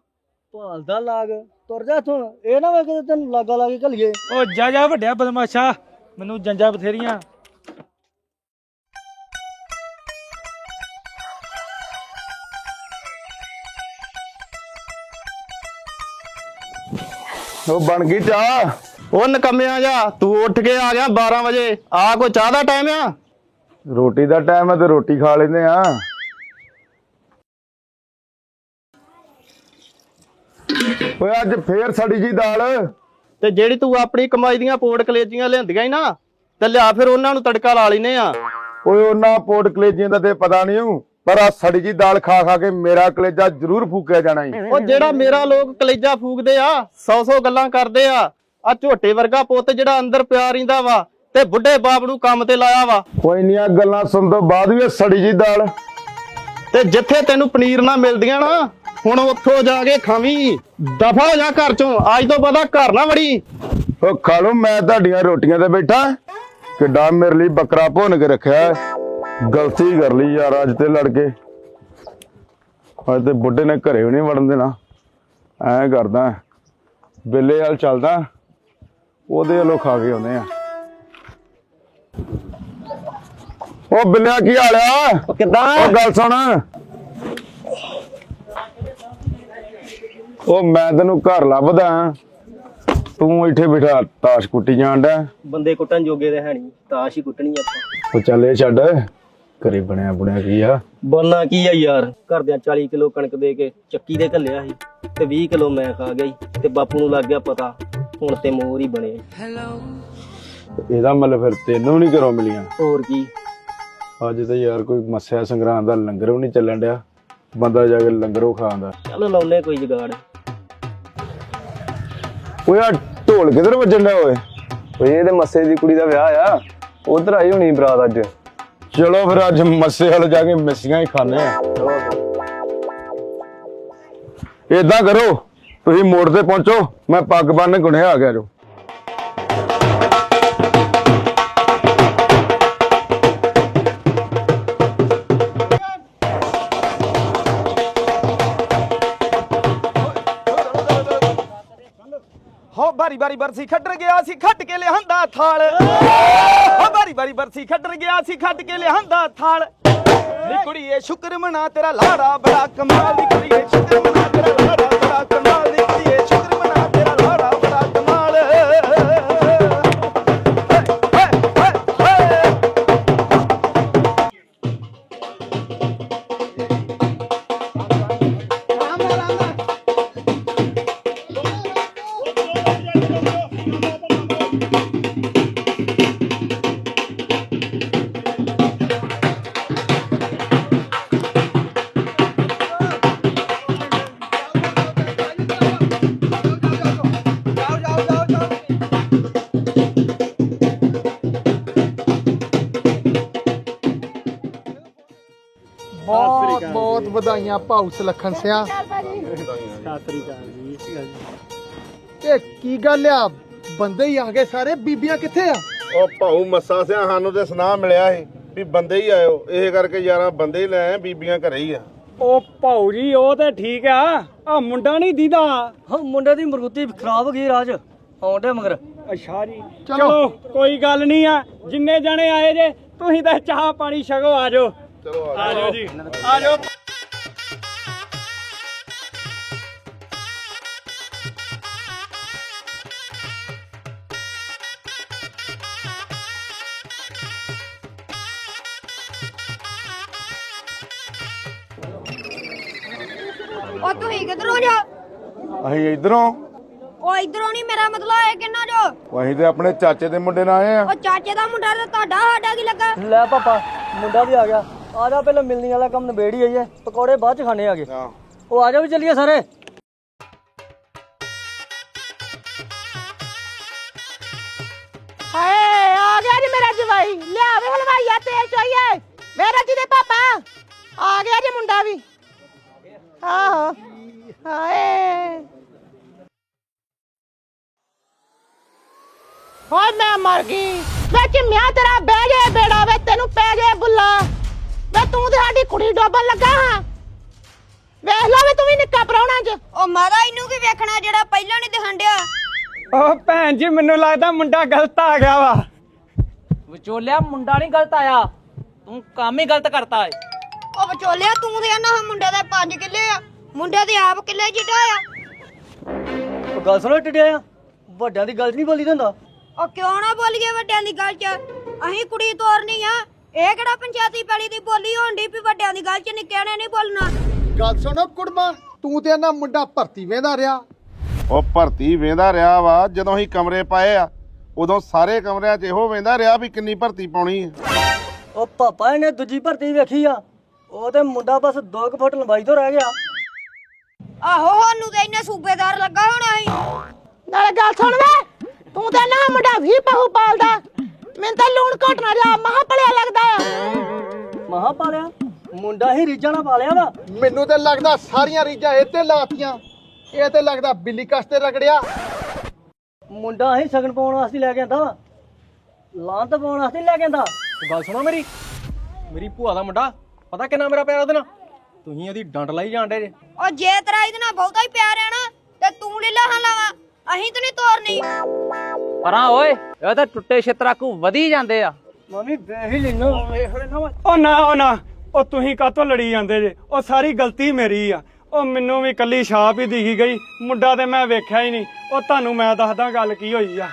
ਭਾਲਦਾ ਲਾਗ। ਤੁਰ ਜਾ ਤੂੰ ਇਹ ਨਾ ਵੇ ਕਿਤੇ ਤੈਨੂੰ ਲਾਗਾ ਲਾ ਕੇ ਘਲੀਏ। ਉਹ ਜਾ ਜਾ ਵੱਡਿਆ ਬਦਮਾਸ਼ਾ ਮੈਨੂੰ ਜੰਜਾ ਬਥੇਰੀਆਂ। ਉਹ ਬਣ ਗਈ ਚਾਹ। ਉਹ ਨਕਮਿਆ ਜਾ ਤੂੰ ਉੱਠ ਕੇ ਆ ਗਿਆ 12 ਵਜੇ। ਆ ਕੋਈ ਚਾਹ ਦਾ ਟਾਈਮ ਆ? ਰੋਟੀ ਦਾ ਟਾਈਮ ਹੈ ਤੇ ਰੋਟੀ ਖਾ ਲੈਂਦੇ ਆ। ਓਏ ਅੱਜ ਫੇਰ ਸੜੀ ਜੀ ਦਾਲ? ਤੇ ਜਿਹੜੀ ਤੂੰ ਆਪਣੀ ਕਮਾਈ ਦੀਆਂ ਪੋੜ ਕਲੇਜੀਆਂ ਲਿਆਂਦੀਆਂ ਹੀ ਨਾ ਤੇ ਲਿਆ ਫਿਰ ਉਹਨਾਂ ਨੂੰ ਤੜਕਾ ਲਾ ਲੈਨੇ ਆ। ਓਏ ਉਹਨਾਂ ਪੋਟ ਕਲੇਜੀਆਂ ਦਾ ਤੇ ਪਤਾ ਨਹੀਂ ਹੂੰ ਪਰ ਆ ਸੜੀ ਜੀ ਦਾਲ ਖਾ ਖਾ ਕੇ ਮੇਰਾ ਕਲੇਜਾ ਜ਼ਰੂਰ ਫੂਕਿਆ ਜਾਣਾ ਈ। ਉਹ ਜਿਹੜਾ ਮੇਰਾ ਲੋਕ ਕਲੇਜਾ ਫੂਕਦੇ ਆ ਸੌ ਸੌ ਗੱਲਾਂ ਕਰਦੇ ਆ ਆ ਝੋਟੇ ਵਰਗਾ ਪੁੱਤ ਜਿਹੜਾ ਅੰਦਰ ਪਿਆ ਰਹਿੰਦਾ ਵਾ ਤੇ ਬੁੱਢੇ ਬਾਪ ਨੂੰ ਕੰਮ ਤੇ ਲਾਇਆ ਵਾ। ਕੋਈ ਇੰਨੀਆਂ ਗੱਲਾਂ ਸੁਣ ਤੋਂ ਬਾਅਦ ਵੀ ਇਹ ਸੜੀ ਜੀ ਦਾਲ? ਤੇ ਜਿੱਥੇ ਤੈਨੂੰ ਪਨੀਰ ਨਾ ਮਿਲਦੀਆਂ ਨਾ ਹੁਣ ਉੱਥੋਂ ਜਾ ਕੇ ਖਾਵੀਂ। ਦਫਾ ਹੋ ਜਾ ਘਰ ਚੋਂ। ਅੱਜ ਤੋਂ ਪਤਾ ਘਰ ਨਾ ਵੜੀ। ਓ ਖਾ ਲਓ ਮੈਂ ਤੁਹਾਡੀਆਂ ਰੋਟੀਆਂ ਤੇ ਬੈਠਾ। ਕਿੱਡਾ ਮੇਰੇ ਲਈ ਬੱਕਰਾ ਭੁੰਨ ਕੇ ਰੱਖਿਆ। ਗਲਤੀ ਕਰ ਲਈ ਯਾਰ ਅੱਜ ਤੇ ਲੜ ਕੇ ਅੱਜ ਤੇ ਬੁੱਢੇ ਨੇ ਘਰੇ ਵੀ ਨਹੀਂ ਵੜਨ ਦੇਣਾ। ਐਂ ਕਰਦਾ ਬੇਲੇ ਵਾਲ ਚੱਲਦਾ ਉਹਦੇ ਵੱਲੋਂ ਖਾ ਕੇ ਆਉਂਦੇ ਆ। ਉਹ ਬਿੱਲਿਆ ਕੀ ਹਾਲ ਆ? ਕਿੱਦਾਂ? ਉਹ ਗੱਲ ਸੁਣ। ਉਹ ਮੈਂ ਤੈਨੂੰ ਘਰ ਲੱਭਦਾ ਤੂੰ ਇੱਥੇ ਬਿਠਾ ਤਾਸ਼ ਕੁੱਟੀ ਜਾਣ ਡਿਆ। ਬੰਦੇ ਕੁੱਟਣ ਜੋਗੇ ਦੇ ਹੈ ਨਹੀਂ ਤਾਸ਼ ਹੀ ਕੁੱਟਣੀ ਆਪਾਂ। ਉਹ ਚੱਲ ਇਹ ਛੱਡ ਘਰੇ ਬਣਿਆ ਬਣਿਆ ਕੀ ਆ? ਬੰਨਾ ਕੀ ਆ ਯਾਰ ਘਰਦਿਆਂ 40 ਕਿਲੋ ਕਣਕ ਦੇ ਕੇ ਚੱਕੀ ਦੇ ਘੱਲਿਆ ਸੀ ਤੇ 20 ਕਿਲੋ ਮੈਂ ਖਾ ਗਈ ਤੇ ਬਾਪੂ ਨੂੰ ਲੱਗ ਗਿਆ ਪਤਾ ਹੁਣ ਤੇ ਮੋਰ ਹੀ ਬਣੇ। ਇਹਦਾ ਮਤਲਬ ਫਿਰ ਤੈਨੂੰ ਨਹੀਂ ਘਰੋਂ ਮਿਲੀਆਂ? ਹੋਰ ਕੀ? ਅੱਜ ਤੇ ਯਾਰ ਕੋਈ ਮੱਸਿਆ ਸੰਗਰਾਂਦ ਦਾ ਲੰਗਰ ਵੀ ਨਹੀਂ ਚੱਲਣ ਡਿਆ। ਬੰਦਾ ਜਾ ਕੇ ਲੰਗਰੋਂ ਖਾਂਦਾ। ਚੱਲ ਲਾਉਨੇ ਕੋਈ ਜੁਗਾੜ। ਓਏ ਆ ਢੋਲ ਕਿਧਰ ਵੱਜਣ ਡਿਆ ਓਏ? ਓਏ ਇਹਦੇ ਮੱਸੇ ਦੀ ਕੁੜੀ ਦਾ ਵਿਆਹ ਆ। ਉਧਰ ਆਈ ਹੋਣੀ ਬਰਾਤ ਅੱਜ। ਚਲੋ ਫਿਰ ਅੱਜ ਮੱਸੇ ਵਾਲ ਜਾ ਕੇ ਮਿੱਸੀਆਂ ਹੀ ਖਾਣੇ ਆ। ਏਦਾਂ ਕਰੋ ਤੁਸੀਂ ਮੋੜ ਤੇ ਪਹੁੰਚੋ ਮੈਂ ਪੱਗ ਬੰਨ ਗੁਣੇ ਆ ਗਿਆ ਜੋ ਬਾਰੀ ਬਾਰੀ ਬਰਸੀ ਖੱਟਰ ਗਿਆ ਸੀ ਖੱਟ ਕੇ ਲਿਆਂਦਾ ਥਾਲ। ਹੋ ਬਾਰੀ ਬਾਰੀ ਬਰਸੀ ਖੱਡਰ ਗਿਆ ਸੀ ਖੱਟ ਕੇ ਲਿਆਂਦਾ ਥਾਲ। ਨੀ ਕੁੜੀਏ, ਸ਼ੁਕਰ ਮਨਾ ਤੇਰਾ ਲਾੜਾ, ਬੜਾ ਕਮਾਲ ਦੀ ਕੁੜੀਏ, ਸ਼ੁਕਰ ਮਨਾ ਤੇਰਾ ਲਾੜਾ। ਵਧਾਈਆਂ ਭਾਊ ਸੁਲੱਖਣ ਸਿਆ। ਇਹ ਕੀ ਗੱਲ ਆ? ਬੰਦੇ ਹੀ ਆ ਗਏ ਸਾਰੇ ਬੀਬੀਆਂ ਕਿੱਥੇ ਆ? ਉਹ ਭਾਊ ਮੱਸਾ ਸਿਆ ਸਾਨੂੰ ਤੇ ਸੁਨਾਹ ਮਿਲਿਆ ਸੀ ਵੀ ਬੰਦੇ ਹੀ ਆਇਓ। ਇਹ ਕਰਕੇ ਯਾਰਾਂ ਬੰਦੇ ਹੀ ਲੈ ਆਏ ਬੀਬੀਆਂ ਘਰੇ ਹੀ ਆ। ਉਹ ਭਾਊ ਜੀ ਉਹ ਤੇ ਠੀਕ ਆ। ਆ ਮੁੰਡਾ ਨਹੀਂ ਦੀਦਾ। ਹਾਂ ਮੁੰਡੇ ਦੀ ਮਰਗੁੱਤੀ ਖਰਾਬ ਹੋ ਗਈ ਰਾਜ। ਆਉਂਦੇ ਮਗਰ। ਅੱਛਾ ਜੀ। ਚਲੋ। ਕੋਈ ਗੱਲ ਨਹੀਂ ਆ। ਜਿੰਨੇ ਜਣੇ ਆਏ ਜੇ ਤੁਸੀਂ ਤਾਂ ਚਾਹ ਪਾਣੀ ਛਕੋ ਆਜੋ ਚਲੋ ਆ ਆਜੋ ਜੀ। ਆਜੋ ਉਹ ਅਸੀਂ ਇਧਰੋਂ? ਉਹ ਇਧਰੋਂ ਨਹੀਂ ਮੇਰਾ ਮਤਲਬ ਹੈ ਕਿੰਨਾ ਜੋ? ਅਸੀਂ ਤੇ ਆਪਣੇ ਚਾਚੇ ਦੇ ਮੁੰਡੇ ਨਾਲ ਆਏ ਆ। ਉਹ ਚਾਚੇ ਦਾ ਮੁੰਡਾ ਤੇ ਤੁਹਾਡਾ ਸਾਡਾ ਕੀ ਲੱਗਾ? ਲੈ ਪਾਪਾ ਮੁੰਡਾ ਵੀ ਆ ਗਿਆ। ਆ ਜਾ ਪਹਿਲਾਂ ਮਿਲਣੀ ਵਾਲਾ ਕੰਮ ਨਿਬੇੜੀ ਆਈਏ। ਪਕੌੜੇ ਬਾਅਦ ਚ ਖਾਣੇ ਆਗੇ। ਉਹ ਆ ਜਾ ਵੀ ਚੱਲੀਏ ਸਾਰੇ। ਹਾਏ ਆ ਗਿਆ ਜੀ ਮੇਰਾ ਜਵਾਈ। ਲਿਆਵੇ ਹਲਵਾਈਆ ਤੇਲ ਚੋਈਏ। ਮੇਰਾ ਜੀ ਦੇ ਪਾਪਾ। ਆ ਗਿਆ ਜੀ ਮੁੰਡਾ ਵੀ। ਆਹੋ। ਹਾਏ। ਹੋਏ ਮੈਂ ਮਰ ਗਈ। ਵੇ ਚਿਮਿਆ ਤੇਰਾ ਬਹਿ ਜੇ ਬੇੜਾ ਵੇ ਤੈਨੂੰ ਪੈ ਜੇ ਬੁੱਲਾ। ਵੇ ਤੂੰ ਤੇ ਸਾਡੀ ਕੁੜੀ ਡੋਬਣ ਲੱਗਾ ਹਾਂ। ਵੇਖ ਲੈ ਵੇ ਤੂੰ ਵੀ ਨਿੱਕਾ ਪ੍ਰਾਹੁਣਾ ਚ ਉਹ ਮਾਦਾ ਇਹਨੂੰ ਕੀ ਵੇਖਣਾ ਜਿਹੜਾ ਪਹਿਲਾਂ ਨਹੀਂ ਦਿਖਣ ਡਿਆ ਉਹ ਭੈਣ ਜੀ ਮੈਨੂੰ ਲੱਗਦਾ ਮੁੰਡਾ ਗਲਤ ਆ ਗਿਆ ਵਾ। ਵਿਚੋਲਿਆ ਮੁੰਡਾ ਨਹੀਂ ਗਲਤ ਆਇਆ। ਤੂੰ ਕੰਮ ਹੀ ਗਲਤ ਕਰਤਾ ਏ। ਉਹ ਵਿਚੋਲਿਆ ਤੂੰ ਤੇ ਨਾ ਮੁੰਡੇ ਦੇ 5 ਕਿੱਲੇ ਆ। ਮੁੰਡੇ ਦੇ ਆਪ ਕਿੱਲੇ ਜਿੱਡਾ ਆ ਉਹ ਗੱਲ ਸੁਣੋ ਟਿੱਡਿਆ ਵੱਡਿਆਂ ਦੀ ਗੱਲ ਨਹੀਂ ਬੋਲੀ ਦਿੰਦਾ। ਉਹ ਕਿਉਂ ਨਾ ਬੋਲੀਏ ਵੱਡਿਆਂ ਦੀ ਗੱਲ 'ਚ? ਅਸੀਂ ਕੁੜੀ ਤੋਰਨੀ ਆ। ਇਹ ਕਿਹੜਾ ਪੰਚਾਇਤੀ ਪੈਲੀ ਦੀ ਬੋਲੀ ਹੋਣ ਦੀ ਵੀ ਵੱਡਿਆਂ ਦੀ ਗੱਲ 'ਚ ਨਿੱਕਿਆਂ ਨੇ ਨਹੀਂ ਬੋਲਣਾ? ਗੱਲ ਸੁਣੋ ਕੁੜਮਾ ਤੂੰ ਤੇ ਨਾ ਮੁੰਡਾ ਭਰਤੀ ਵੇਂਦਾ ਰਿਹਾ। ਉਹ ਭਰਤੀ ਵੇਂਦਾ ਰਿਹਾ ਵਾ ਜਦੋਂ ਅਸੀਂ ਕਮਰੇ ਪਾਏ ਆ ਉਦੋਂ ਸਾਰੇ ਕਮਰਿਆਂ 'ਚ ਇਹੋ ਵੇਂਦਾ ਰਿਹਾ ਵੀ ਕਿੰਨੀ ਭਰਤੀ ਪਾਉਣੀ ਹੈ ਉਹ ਪਾਪਾ ਇਹਨੇ ਦੂਜੀ ਭਰਤੀ ਵੇਖੀ ਆ। ਉਹ ਤੇ ਮੁੰਡਾ ਬਸ 2 ਫੁੱਟ ਲੰਬਾਈ ਤੋਂ ਰਹਿ ਗਿਆ। ਆਹੋ ਸਾਨੂੰ ਤੇ ਇਹਨੇ ਸੂਬੇਦਾਰ ਲੱਗਾ ਹੋਣਾ ਸੀ। ਨਾਲੇ ਗੱਲ ਸੁਣ ਵੇ। ਤੂੰ ਤੇ ਨਾ ਮੁੰਡਾ ਵੀ ਪਹੂ ਪਾਲਦਾ। ਮੈਨੂੰ ਤਾਂ ਲੂਣ ਘਟ ਨਾ ਜਾ ਮਹਾ ਪੜਿਆ ਲੱਗਦਾ। ਆ ਮਹਾ ਪਾਲਿਆ ਮੁੰਡਾ ਹੀ ਰੀਝਾਂ ਨਾਲ ਪਾਲਿਆ ਵਾ। ਮੈਨੂੰ ਤੇ ਲੱਗਦਾ ਸਾਰੀਆਂ ਰੀਜਾਂ ਇਹ ਤੇ ਲਾਤੀਆਂ। ਇਹ ਤੇ ਲੱਗਦਾ ਬਿੱਲੀ ਕਸ ਤੇ ਰਗੜਿਆ। ਮੁੰਡਾ ਹੀ ਸਗਨ ਪਾਉਣ ਵਾਸਤੇ ਲੈ ਕੇ ਆਂਦਾ ਵਾ। ਲਾਂ ਤਾਂ ਪਾਉਣ ਵਾਸਤੇ ਨੀ ਲੈ ਕੇ ਆਂਦਾ। ਗੱਲ ਸੁਣੋ ਮੇਰੀ। ਮੇਰੀ ਭੂਆ ਦਾ ਮੁੰਡਾ ਪਤਾ ਕਿੰਨਾ ਮੇਰਾ ਪਿਆਰ ਉਹਦੇ ਨਾਲ? ਤੁਸੀਂ ਉਹਦੀ ਡੰਡ ਲਾਈ ਜਾਂਦੇ ਜੇ। ਉਹ ਜੇ ਤੇਰਾ ਇਹਦੇ ਨਾਲ ਬਹੁਤਾ ਹੀ ਪਿਆਰ ਆ ਨਾ ਤੇ ਤੂੰ ਲੈ ਲਾਹਾਂ ਲਾਵਾ ਅਸੀਂ ਤਾਂ ਨਹੀਂ ਤੋਰਨੀ। ਪਰਾਂ ਓਏ ਇਹ ਤਾਂ ਟੁੱਟੇ ਛਿੱਤਰਾ ਕੋ ਵਧੀ ਜਾਂਦੇ ਆ। ਮੰਮੀ ਵੇਖ ਹੀ ਲੈਨੋ ਉਹ ਨਾ ਉਹ ਨਾ ਉਹ ਤੁਸੀਂ ਕਾਤੋਂ ਲੜੀ ਜਾਂਦੇ ਜੇ? ਉਹ ਸਾਰੀ ਗਲਤੀ ਮੇਰੀ ਆ। ਉਹ ਮੈਨੂੰ ਵੀ ਕੱਲੀ ਛਾਪ ਹੀ ਦਿਖੀ ਗਈ। ਮੁੰਡਾ ਤੇ ਮੈਂ ਵੇਖਿਆ ਹੀ ਨਹੀਂ। ਉਹ ਤੁਹਾਨੂੰ ਮੈਂ ਦੱਸਦਾ ਗੱਲ ਕੀ ਹੋਈ ਆ।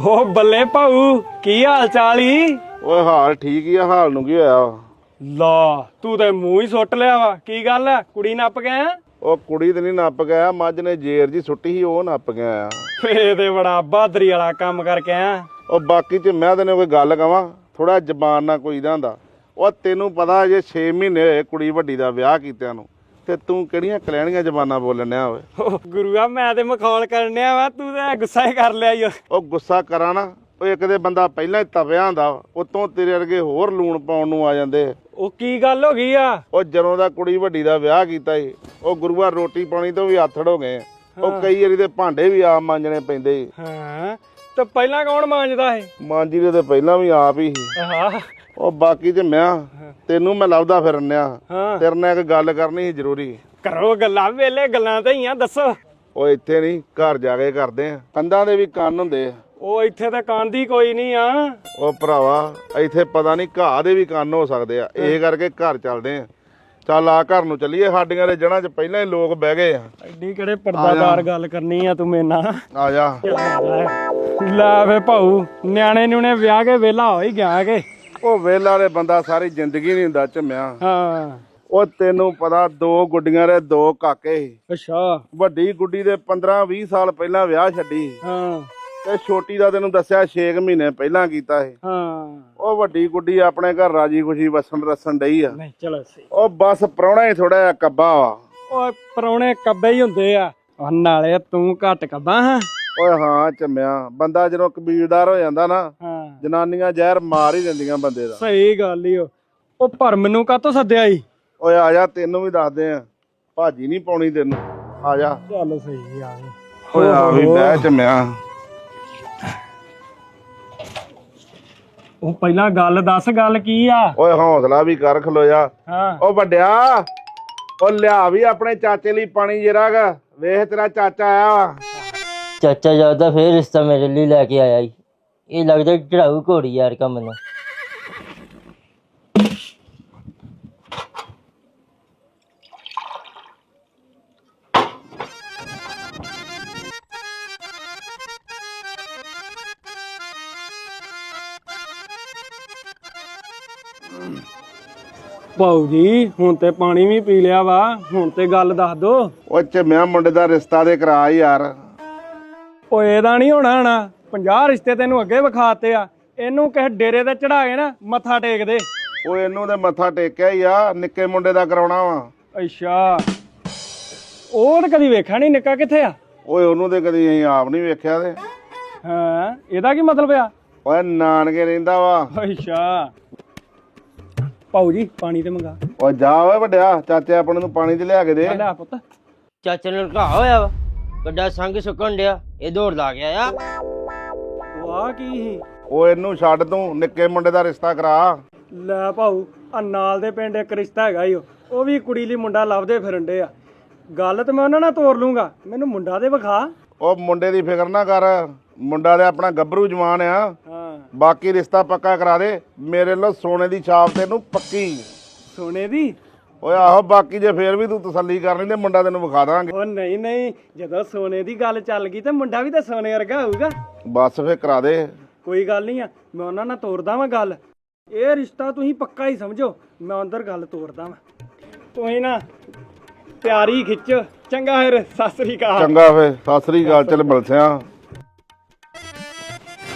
ਹੋ ਬੱਲੇ ਭਾਊ ਕੀ ਹਾਲ ਚਾਲ ਈ? ਓਏ ਹਾਲ ਠੀਕ ਹੀ ਆ ਹਾਲ ਨੂੰ ਕੀ ਹੋਇਆ? ਲਾ ਤੂੰ ਤੇ ਮੂੰਹ ਹੀ ਸੁੱਟ ਲਿਆ ਵਾ। ਕੀ ਗੱਲ ਆ? ਕੁੜੀ ਨੱਪ ਗਿਆ ਉਹ ਕੁੜੀ ਤੇ ਨਹੀਂ ਨੱਪ ਗਿਆ ਮੱਝ ਨੇ ਜੇਰ ਜੀ ਸੁੱਟੀ ਸੀ ਉਹ ਨੱਪ ਗਿਆ ਆ। ਫੇ ਤੇ ਬੜਾ ਬਹਾਦਰੀ ਵਾਲਾ ਕੰਮ ਕਰਕੇ ਆ। ਉਹ ਬਾਕੀ ਚ ਮੈਂ ਤੈਨੂੰ ਕੋਈ ਗੱਲ ਕਵਾਂ ਥੋੜਾ ਜ਼ਬਾਨ ਨਾਲ ਕੋਈ ਦਾ ਹੁੰਦਾ। ਉਹ ਤੈਨੂੰ ਪਤਾ ਜੇ 6 ਮਹੀਨੇ ਹੋਏ ਕੁੜੀ ਵੱਡੀ ਦਾ ਵਿਆਹ ਕੀਤਿਆਂ ਨੂੰ ਤੇ ਤੂੰ ਕਿਹੜੀਆਂ ਕਲੈਣੀਆਂ ਜ਼ਬਾਨਾਂ ਬੋਲਣ ਡਿਆ ਓਏ? ਓ ਗੁਰੂਆ ਮੈਂ ਤੇ ਮਖੌਲ ਕਰਨਿਆ ਵਾ ਤੂੰ ਤੇ ਗੁੱਸਾ ਹੀ ਕਰ ਲਿਆ ਈ। ਉਹ ਗੁੱਸਾ ਕਰਾਂ ਨਾ ਉਹ ਇੱਕ ਦੇ ਬੰਦਾ ਪਹਿਲਾਂ ਹੀ ਤਵਿਆ ਹੁੰਦਾ ਉਤੋਂ ਤੇਰੇ ਵਰਗੇ ਹੋਰ ਲੂਣ ਪਾਉਣ ਨੂੰ ਆ ਜਾਂਦੇ। ਉਹ ਕੀ ਗੱਲ ਹੋ ਗਈ ਆ? ਉਹ ਜਦੋਂ ਦਾ ਕੁੜੀ ਵੱਡੀ ਦਾ ਵਿਆਹ ਕੀਤਾ ਸੀ ਉਹ ਗੁਰੂਆ ਰੋਟੀ ਪਾਣੀ ਤੋਂ ਵੀ ਆਥੜ ਹੋ ਗਏ। ਉਹ ਕਈ ਵਾਰੀ ਦੇ ਭਾਂਡੇ ਵੀ ਆਪ ਮਾਂਜਣੇ ਪੈਂਦੇ। ਹਾਂ ਤੇ ਪਹਿਲਾਂ ਕੌਣ ਮਾਂਜਦਾ ਹੈ ਮਾਂਜੀ ਦੇ ਤੇ ਪਹਿਲਾਂ ਵੀ ਆਪ ਹੀ ਸੀ। ਹਾਂ ਉਹ ਬਾਕੀ ਤੇ ਮੈਂ ਤੈਨੂੰ ਮੈਂ ਲੱਭਦਾ ਫਿਰਨਿਆ ਤੇਰੇ ਨਾਲ ਇੱਕ ਗੱਲ ਕਰਨੀ ਸੀ ਜ਼ਰੂਰੀ। ਕਰੋ ਗੱਲਾਂ ਵੇਲੇ ਗੱਲਾਂ ਤੇ ਹੀ ਆ ਦੱਸੋ। ਉਹ ਇੱਥੇ ਨਹੀਂ ਘਰ ਜਾ ਕੇ ਕਰਦੇ ਆ। ਕੰਧਾਂ ਦੇ ਵੀ ਕੰਨ ਹੁੰਦੇ ਆ। ਉਹ ਇੱਥੇ ਤਾਂ ਕਾਂਦੀ ਕੋਈ ਨਹੀਂ ਆ। ਉਹ ਭਰਾਵਾ ਇੱਥੇ ਪਤਾ ਨਹੀਂ ਘਾਹ ਦੇ ਵੀ ਕੰਨ ਹੋ ਸਕਦੇ ਆ। ਇਹ ਕਰਕੇ ਘਰ ਚੱਲਦੇ ਆ। ਚੱਲ ਆ ਘਰ ਨੂੰ ਚੱਲੀਏ ਸਾਡੀਆਂ ਦੇ ਜੜ੍ਹਾਂ 'ਚ ਪਹਿਲਾਂ ਹੀ ਲੋਕ ਬਹਿ ਗਏ ਆ। ਐਡੀ ਕਿਹੜੇ ਪਰਦਾਦਾਰ ਗੱਲ ਕਰਨੀ ਆ ਤੂੰ ਮੇਰੇ ਨਾਲ? ਆ ਜਾ। ਲੈ ਵੇ ਭਾਊ ਨਿਆਣੇ ਨਿਉਣੇ ਵਿਆਹ ਕੇ ਵੇਲਾ ਹੋ ਹੀ ਗਿਆ ਕੇ। ਉਹ ਵੇਲਾ ਦੇ ਬੰਦਾ ਸਾਰੀ ਜ਼ਿੰਦਗੀ ਨਹੀਂ ਹੁੰਦਾ ਝਮਿਆ। ਹਾਂ। ਉਹ ਤੈਨੂੰ ਪਤਾ ਦੋ ਗੁੱਡੀਆਂ ਦੇ ਦੋ ਕਾਕੇ ਅੱਛਾ। ਵੱਡੀ ਗੁੱਡੀ ਦੇ 15 20 ਸਾਲ ਪਹਿਲਾਂ ਵਿਆਹ ਛੱਡੀ ਹਾਂ। ਤੇ ਛੋਟੀ ਦਾ ਤੈਨੂੰ ਦੱਸਿਆ 6 ਮਹੀਨੇ ਪਹਿਲਾਂ ਕੀਤਾ ਸੀ। ਹਾਂ। ਉਹ ਵੱਡੀ ਗੁੱਡੀ ਆਪਣੇ ਘਰ ਰਾਜੀ ਖੁਸ਼ੀ ਵਸਣ ਰਸਣ ਡਈ ਆ। ਨਹੀਂ ਚਲੋ ਸਹੀ ਉਹ ਬਸ ਪ੍ਰਾਹੁਣਾ ਹੀ ਥੋੜਾ ਜਿਹਾ ਕੱਬਾ ਵਾ। ਓਏ ਪਰੌਣੇ ਕੱਬੇ ਹੀ ਹੁੰਦੇ ਆ। ਉਹ ਨਾਲੇ ਤੂੰ ਘੱਟ ਕੱਬਾ ਹਾਂ। ਓਏ ਹਾਂ ਚੰਮਿਆ। ਬੰਦਾ ਜਦੋਂ ਕਬੀਲਦਾਰ ਹੋ ਜਾਂਦਾ ਨਾ ਹਾਂ। ਜਨਾਨੀਆਂ ਜ਼ਹਿਰ ਮਾਰ ਹੀ ਦਿੰਦੀਆਂ ਬੰਦੇ ਦਾ। ਸਹੀ ਗੱਲ ਈ ਓ। ਉਹ ਪਰ ਮੈਨੂੰ ਕਾਤੋਂ ਸੱਦਿਆ ਈ? ਓਏ ਆ ਜਾ ਤੈਨੂੰ ਵੀ ਦੱਸਦੇ ਆ। ਭਾਜੀ ਨਹੀਂ ਪਾਉਣੀ ਤੈਨੂੰ। ਆ ਜਾ। ਚੱਲ ਸਹੀ ਆ। ਓਏ ਆ ਵੀ ਬਹਿ ਚੰਮਿਆ। ਉਹ ਪਹਿਲਾਂ ਗੱਲ ਦੱਸ ਗੱਲ ਕੀ ਆ? ਓਏ ਹੌਸਲਾ ਵੀ ਕਰ ਖਲੋਇਆ। ਹਾਂ। ਓ ਵੱਡਿਆ ਉਹ ਲਿਆ ਵੀ ਆਪਣੇ ਚਾਚੇ ਲਈ ਪਾਣੀ ਜਰਾ ਗਾ। ਵੇਖ ਤੇਰਾ ਚਾਚਾ ਆਇਆ ਵਾ ਚਾਚਾ ਜ਼ਿਆਦਾ ਫੇਰ ਰਿਸ਼ਤਾ ਮੇਰੇ ਲਈ ਲੈ ਕੇ ਆਇਆ ਈ। ਇਹ ਲੱਗਦਾ ਚੜਾਊ ਘੋੜੀ ਯਾਰ ਕਾ ਮੈਨੂੰ। ਭਾਊ ਜੀ ਹੁਣ ਤੇ ਪਾਣੀ ਵੀ ਪੀ ਲਿਆ ਵਾ ਹੁਣ ਤੇ ਗੱਲ ਦੱਸ ਦੋ। ਓ ਚੰਮਿਆ ਮੁੰਡੇ ਦਾ ਰਿਸ਼ਤਾ ਦੇ ਕਰਾ ਯਾਰ। ਓ ਇਹਦਾ ਨਹੀਂ ਹੋਣਾ ਹਣਾ 50 ਰਿਸ਼ਤੇ ਤੈਨੂੰ ਅੱਗੇ ਵਿਖਾਤੇ ਆ। ਇਹਨੂੰ ਕਿਸੇ ਡੇਰੇ ਤੇ ਚੜਾ ਕੇ ਨਾ ਮੱਥਾ ਟੇਕ ਦੇ। ਓਏ ਇਹਨੂੰ ਤੇ ਮੱਥਾ ਟੇਕਿਆ ਹੀ ਆ ਨਿੱਕੇ ਮੁੰਡੇ ਦਾ ਕਰਾਉਣਾ ਵਾ। ਅੱਛਾ। ਉਹ ਤਾਂ ਕਦੀ ਵੇਖਿਆ ਨਹੀਂ ਨਿੱਕਾ ਕਿੱਥੇ ਆ? ਓਏ ਉਹਨੂੰ ਤੇ ਕਦੀ ਅਸੀਂ ਆਪ ਨਹੀਂ ਵੇਖਿਆ ਤੇ। ਹਾਂ ਇਹਦਾ ਕੀ ਮਤਲਬ ਆ? ਓਏ ਨਾਨਕੇ ਰਹਿੰਦਾ ਵਾ। ਅੱਛਾ। ਭਾਊ ਜੀ ਪਾਣੀ ਤੇ ਮੰਗਾ। ਓ ਜਾ ਓਏ ਵੱਡਿਆ ਚਾਚੇ ਆਪਣੇ ਨੂੰ ਪਾਣੀ ਤੇ ਲਿਆ ਕੇ ਦੇ। ਲੈ ਪੁੱਤ। ਚਾਚੇ ਨੂੰ ਘਾ ਹੋਇਆ ਵਾ ਵੱਡਾ ਸੰਗ ਸੁੱਕਣ ਡਿਆ ਇਹ ਦੌੜ ਲਾ ਗਿਆ ਆ ਵਾਹ ਕੀ ਸੀ? ਓ ਇਹਨੂੰ ਛੱਡ ਤੂੰ ਨਿੱਕੇ ਮੁੰਡੇ ਦਾ ਰਿਸ਼ਤਾ ਕਰਾ। ਲੈ ਭਾਊ ਆ ਨਾਲ ਦੇ ਪਿੰਡ ਇੱਕ ਰਿਸ਼ਤਾ ਹੈਗਾ ਈ ਓ। ਉਹ ਵੀ ਕੁੜੀ ਲਈ ਮੁੰਡਾ ਲੱਭਦੇ ਫਿਰਨ ਡੇ ਆ। ਗੱਲ ਤੇ ਮੈਂ ਉਹਨਾਂ ਨਾਲ ਤੋਰ ਲੂੰਗਾ ਮੈਨੂੰ ਮੁੰਡਾ ਦੇ ਵਿਖਾ। ਉਹ ਮੁੰਡੇ ਦੀ ਫਿਕਰ ਨਾ ਕਰ। ਮੁੰਡਾ ਤੇ ਆਪਣਾ ਗੱਭਰੂ ਜਵਾਨ ਆ। ਹਾਂ। ਬਾਕੀ ਰਿਸ਼ਤਾ ਪੱਕਾ ਕਰਾ ਦੇ। ਮੇਰੇ ਲੋ ਸੋਨੇ ਦੀ ਛਾਪ ਤੈਨੂੰ ਪੱਕੀ। ਸੋਨੇ ਦੀ? ਓਏ ਆਹੋ ਬਾਕੀ ਜੇ ਫੇਰ ਵੀ ਤੂੰ ਤਸੱਲੀ ਕਰਨੀ ਤੇ ਮੁੰਡਾ ਤੈਨੂੰ ਵਿਖਾ ਦਾਂਗੇ। ਉਹ ਨਹੀਂ ਨਹੀਂ ਜਦੋਂ ਸੋਨੇ ਦੀ ਗੱਲ ਚੱਲ ਗਈ ਤੇ ਮੁੰਡਾ ਵੀ ਤਾਂ ਸੋਨੇ ਵਰਗਾ ਹੋਊਗਾ। ਬਸ ਫੇਰ ਕਰਾ ਦੇ। ਕੋਈ ਗੱਲ ਨਹੀਂ ਆ ਮੈਂ ਉਹਨਾਂ ਨਾਲ ਤੋਰਦਾ ਵਾਂ ਗੱਲ। ਇਹ ਰਿਸ਼ਤਾ ਤੁਸੀਂ ਪੱਕਾ ਹੀ ਸਮਝੋ ਮੈਂ ਅੰਦਰ ਗੱਲ ਤੋਰਦਾ ਵਾਂ। ਤੁਸੀਂ ਨਾ ਪਿਆਰੀ ਖਿੱਚ। ਚੰਗਾ ਫਿਰ ਸਤਿ ਸ੍ਰੀ ਅਕਾਲ। ਚੰਗਾ ਫੇਰ ਸਤਿ ਸ੍ਰੀ ਅਕਾਲ ਚੱਲ ਮਿਲਸਿਆ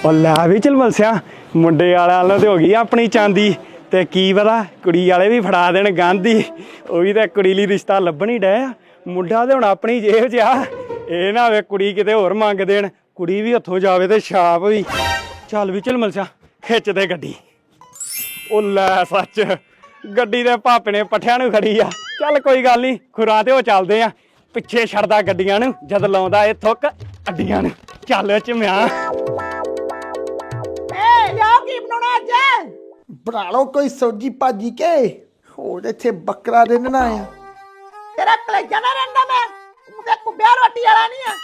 ਉਹ ਲੈ ਵੀ ਚਲ ਮਲਸਿਆ, ਮੁੰਡੇ ਵਾਲਿਆਂ ਨਾਲ ਤੇ ਹੋ ਗਈ ਆਪਣੀ ਚਾਂਦੀ। ਤੇ ਕੀ ਪਤਾ, ਕੁੜੀ ਵਾਲੇ ਵੀ ਫੜਾ ਦੇਣ ਗਾਂਧੀ। ਉਹ ਵੀ ਤਾਂ ਕੁੜੀ ਲਈ ਰਿਸ਼ਤਾ ਲੱਭਣ ਹੀ ਡਏ ਮੁੰਡਾ ਤੇ ਹੁਣ ਆਪਣੀ ਜੇਬ 'ਚ ਆ। ਇਹ ਨਾ ਹੋਵੇ ਕੁੜੀ ਕਿਤੇ ਹੋਰ ਮੰਗ ਦੇਣ। ਕੁੜੀ ਵੀ ਹੱਥੋਂ ਜਾਵੇ ਤੇ ਛਾਪ ਵੀ। ਚੱਲ ਵੀ ਚਲ ਮਲਸਿਆ, ਖਿੱਚ ਦੇ ਗੱਡੀ। ਉਹ ਲੈ ਸੱਚ, ਗੱਡੀ ਦੇ ਭਾਪੇ ਨੇ ਪੱਠਿਆਂ ਨੂੰ ਖੜੀ ਆ। ਚੱਲ ਕੋਈ ਗੱਲ ਨਹੀਂ ਖੁਰਾ ਤੇ ਉਹ ਚੱਲਦੇ ਆ। ਪਿੱਛੇ ਛੱਡਦਾ ਗੱਡੀਆਂ ਨੂੰ, ਜਦ ਲਾਉਂਦਾ ਇਹ ਥੁੱਕ ਅੱਡੀਆਂ ਨੂੰ। ਚੱਲ ਚਮਿਆ ਬਣਾ ਲਓ ਕੋਈ ਸਬਜੀ ਭਾਜੀ ਕੇ। ਹੋਰ ਇੱਥੇ ਬੱਕਰਾ ਰਿੰਨਣਾ ਆ। ਤੇਰਾ ਕਲੇਜਾ ਨਾ ਰਹਿੰਦਾ ਮੈਂ। ਤੂੰ ਤੇ ਕੁੱਬਿਆ ਰੋਟੀ ਵਾਲਾ ਨਹੀਂ ਆ।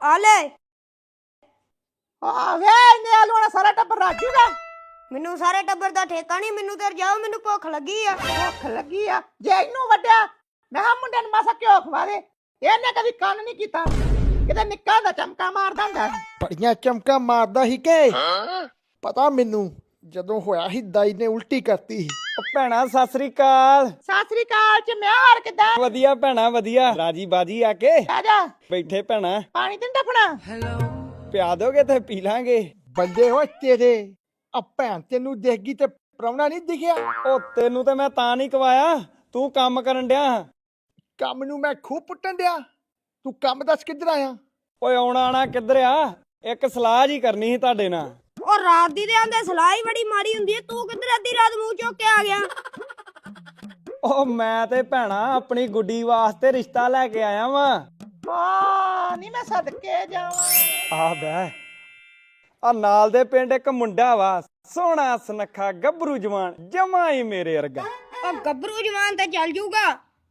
ਆ ਲੈ। ਆ ਵੇ ਇਹਨੇ ਆਲੂ ਵਾਲਾ ਸਾਰਾ ਟੱਬਰ ਰਾਜੂਗਾ ਮੈਨੂੰ ਸਾਰੇ ਟੱਬਰ ਦਾ ਠੇਕਾ ਨਹੀਂ ਮੈਨੂੰ ਤੇ ਜਾਓ ਮੈਨੂੰ ਭੁੱਖ ਲੱਗੀ ਆ। ਭੁੱਖ ਲੱਗੀ ਆ। ਜੇ ਇਹਨੂੰ ਵੱਡਿਆ ਮੈਂ ਕਿਹਾ ਮੁੰਡੇ ਨੂੰ ਮਾਸਾ ਕਿਉਂ ਖਵਾਵੇ ਇਹਨੇ ਕਦੀ ਕੰਨ ਨਹੀਂ ਕੀਤਾ। ਕਿਤੇ ਨਿੱਕਾ ਦਾ ਚਮਕਾ ਮਾਰਦਾ ਹੁੰਦਾ ਬੜੀਆਂ ਚਮਕਾ ਮਾਰਦਾ ਸੀ ਕੇ। ਪਤਾ ਮੈਨੂੰ ਜਦੋਂ ਹੋਇਆ ਸੀ ਦਾਈ ਨੇ ਉਲਟੀ ਕਰਤੀ ਸੀ। ਉਹ ਭੈਣਾ ਸਤਿ ਸ੍ਰੀ ਅਕਾਲ। ਸਤਿ ਸ੍ਰੀ ਅਕਾਲ ਚ ਮੈਂ ਹਾਰ ਕਿਦਾਂ? ਵਧੀਆ ਭੈਣਾ ਵਧੀਆ। ਰਾਜੀ ਬਾਜੀ ਆ ਕੇ? ਆ ਜਾ। ਬੈਠੇ ਭੈਣਾ। ਪਾਣੀ ਤੇ ਟੱਪਣਾ ਪਿਆ ਦੋਗੇ ਤੇ ਪੀ ਲਾਂਗੇ। ਬੰਦੇ ਹੋ ਤੇਰੇ। ਆ ਭੈਣ ਤੈਨੂੰ ਦੇਖ ਗਈ ਤੇ ਪ੍ਰਾਹੁਣਾ ਨਹੀਂ ਦਿਖਿਆ। ਉਹ ਤੈਨੂੰ ਤੇ ਮੈਂ ਤਾਂ ਨਹੀਂ ਕਵਾਇਆ। ਤੂੰ ਕੰਮ ਕਰਨ ਡਿਆ। ਕੰਮ ਨੂੰ ਮੈਂ ਖੂਬ ਪੁੱਟਣ ਡਿਆ। ਤੂੰ ਕੰਮ ਦੱਸ ਕਿੱਧਰ ਆਇਆ? ਓਏ ਆਉਣਾ ਆਣਾ ਕਿੱਧਰ ਆ? ਇੱਕ ਸਲਾਹ ਜੀ ਕਰਨੀ ਸੀ ਤੁਹਾਡੇ ਨਾਲ। ਰਾਤ ਦੀ ਤੇ ਆਂਦੇ ਸਲਾਹ ਹੀ ਬੜੀ ਮਾੜੀ ਹੁੰਦੀ ਹੈ ਤੂੰ ਕਿੱਧਰ ਅੱਧੀ ਰਾਤ ਮੂੰਹ ਚੁੱਕ ਕੇ ਆ ਗਿਆ? ਉਹ ਮੈਂ ਤੇ ਭੈਣਾ ਆਪਣੀ ਗੁੱਡੀ ਵਾਸਤੇ ਰਿਸ਼ਤਾ ਲੈ ਕੇ ਆਇਆ ਵਾਂ। ਆ ਨਹੀਂ ਮੈਂ ਸਦਕੇ ਜਾਵਾਂ। ਆ ਬੈ ਆ ਨਾਲ ਦੇ ਪਿੰਡ ਇੱਕ ਮੁੰਡਾ ਵਾ ਸੋਹਣਾ ਸੁਨੱਖਾ ਗੱਭਰੂ ਜਵਾਨ ਜਮਾ ਹੀ ਮੇਰੇ ਵਰਗਾ। ਉਹ ਗੱਭਰੂ ਜਵਾਨ ਤੇ ਚੱਲ ਜੂਗਾ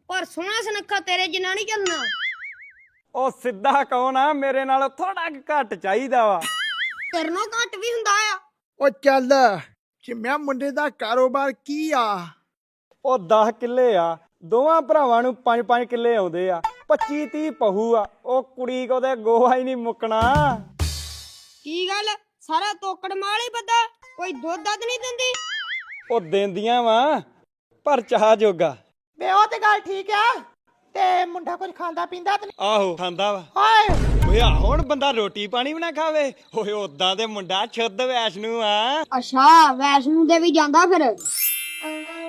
ਪਰ ਸੋਹਣਾ ਸੁਨੱਖਾ ਤੇਰੇ ਜਿੰਨਾ ਨਹੀਂ ਚੱਲਣਾ। ਉਹ ਸਿੱਧਾ ਕੌਣ ਆ ਮੇਰੇ ਨਾਲ ਥੋੜਾ ਘੱਟ ਚਾਹੀਦਾ ਵਾ। ਤੇਰੇ ਨਾਲੋਂ ਘੱਟ ਵੀ ਹੁੰਦਾ ਆ। ਉਹ ਚੱਲ ਚਿਮਿਆ ਮੁੰਡੇ ਦਾ ਕਾਰੋਬਾਰ ਕੀ ਆ? ਉਹ 10 ਕਿੱਲੇ ਆ ਦੋਵਾਂ ਭਰਾਵਾਂ ਨੂੰ 5-5 ਕਿੱਲੇ ਆਉਂਦੇ ਆ 25-30 ਪਹੂ ਆ ਉਹ ਕੁੜੀ ਕੋ ਤੇ ਗੋਹਾ ਹੀ ਨਹੀਂ ਮੁੱਕਣਾ। ਕੀ ਗੱਲ? ਸਾਰਾ ਤੋਕੜ ਮਾਲ ਹੀ ਬੱਦਾ ਕੋਈ ਦੁੱਧ ਦੱਧ ਨਹੀਂ ਦਿੰਦੀ? ਉਹ ਦਿੰਦੀਆਂ ਵਾ ਪਰ ਚਾਹ ਜੋਗਾ। ਵੇ ਉਹ ਤੇ ਗੱਲ ਠੀਕ ਆ ਤੇ ਮੁੰਡਾ ਕੁਝ ਖਾਂਦਾ ਪੀਂਦਾ ਤੇ ਨਹੀਂ? ਆਹੋ ਖਾਂਦਾ ਵਾ। ਹਾਏ ਓਏ ਆ ਹੁਣ ਬੰਦਾ ਰੋਟੀ ਪਾਣੀ ਵੀ ਨਾ ਖਾਵੇ? ਓਏ ਉਦਾਂ ਦੇ ਮੁੰਡਾ ਸ਼ੁੱਧ ਵੈਸ਼ਨੂ ਆ। ਅੱਛਾ ਵੈਸ਼ਨੂ ਦੇ ਵੀ ਜਾਂਦਾ ਫਿਰ?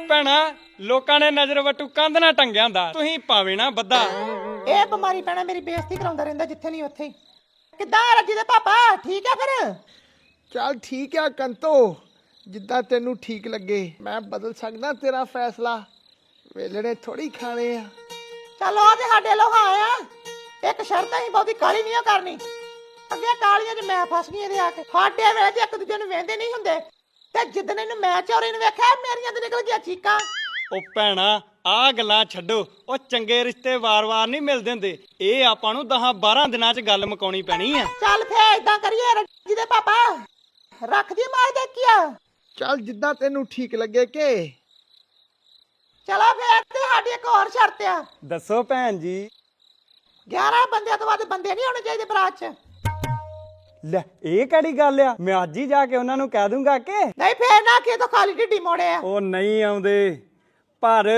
ਭੈਣਾ ਲੋਕਾਂ ਨੇ ਨਜ਼ਰ ਵਟੂ ਕੰਧ ਨਾ ਟੰਗਿਆ ਹੁੰਦਾ ਤੁਸੀਂ ਪਾਵੇ ਨਾ ਬੱਦਾ ਇਹ ਬਿਮਾਰੀ ਪੈਣਾ ਮੇਰੀ ਬੇਇੱਜ਼ਤੀ ਕਰਾਉਂਦਾ ਰਹਿੰਦਾ ਜਿੱਥੇ ਨਹੀਂ ਉੱਥੇ। ਹੀ ਕਿੱਦਾਂ ਰੱਜੀ ਦੇ ਪਾਪਾ? ਠੀਕ ਆ ਫਿਰ? ਚੱਲ ਠੀਕ ਆ ਕੰਤੋ ਜਿੱਦਾਂ ਤੈਨੂੰ ਠੀਕ ਲੱਗੇ। ਮੈਂ ਬਦਲ ਸਕਦਾ ਤੇਰਾ ਫੈਸਲਾ। ਵੇਲਣੇ ਥੋੜੀ ਖਾਣੇ ਆ। ਚੱਲ ਤੇ ਸਾਡੇ ਲੋਹਾ ਆ। ਇੱਕ ਸ਼ਰਤ ਅਸੀਂ ਬਹੁਤੀ ਕਾਲੀ ਨਹੀਂ ਕਰਨੀ। ਅੱਗੇ ਕਾਲੀਆਂ 'ਚ ਮੈਂ ਫਸ ਗਈ ਇਹਦੇ ਆ ਕੇ। ਸਾਡੇ ਵੇਲੇ ਤੇ ਇੱਕ ਦੂਜੇ ਨੂੰ ਵੇਂਦੇ ਨਹੀਂ ਹੁੰਦੇ। ਤੇ ਜਿੱਦਣ ਇਹਨੂੰ ਮੈਂ ਚੌਰੇ ਨੂੰ ਵੇਖਿਆ ਮੇਰੀਆਂ ਤੇ ਨਿਕਲ ਗਿਆ ਚੀਕਾਂ। ਉਹ ਭੈਣਾ ਆ ਗੱਲਾਂ ਛੱਡੋ। ਉਹ ਚੰਗੇ ਰਿਸ਼ਤੇ ਵਾਰ-ਵਾਰ ਨਹੀਂ ਮਿਲਦੇ ਹੁੰਦੇ। ਇਹ ਆਪਾਂ ਨੂੰ 10-12 ਦਿਨਾਂ 'ਚ ਗੱਲ ਮੁਕਾਉਣੀ ਪੈਣੀ ਆ। ਚੱਲ ਫੇ ਇਦਾਂ ਕਰੀਏ ਰੱਜੀ ਦੇ ਪਾਪਾ। ਰੱਖ ਦੀ ਮਾਰ ਦੇਖਿਆ ਚੱਲ ਜਿੱਦਾਂ ਤੈਨੂੰ ਠੀਕ ਲੱਗੇ ਕਿ। ਚਲੋ ਫੇਰ ਤੇ ਸਾਡੀ ਇੱਕ ਹੋਰ ਸ਼ਰਤ ਆ। ਦੱਸੋ ਭੈਣ ਜੀ। 11 ਬੰਦਿਆਂ ਤੋਂ ਵੱਧ ਬੰਦੇ ਨਹੀਂ ਹੋਣੇ ਚਾਹੀਦੇ ਬਰਾਤ 'ਚ। ਲੈ ਇਹ ਕਿਹੜੀ ਗੱਲ ਆ? ਮੈਂ ਅੱਜ ਹੀ ਜਾ ਕੇ ਉਹਨਾਂ ਨੂੰ ਕਹਿ ਦੂੰਗਾ ਕਿ ਨਹੀਂ ਫੇਰ ਨਾ ਕਿ ਤੋਂ ਖਾਲੀ ਢਿੱਡੀ ਮੋੜੇ ਆ ਉਹ ਨਹੀਂ ਆਉਂਦੇ। ਪਰ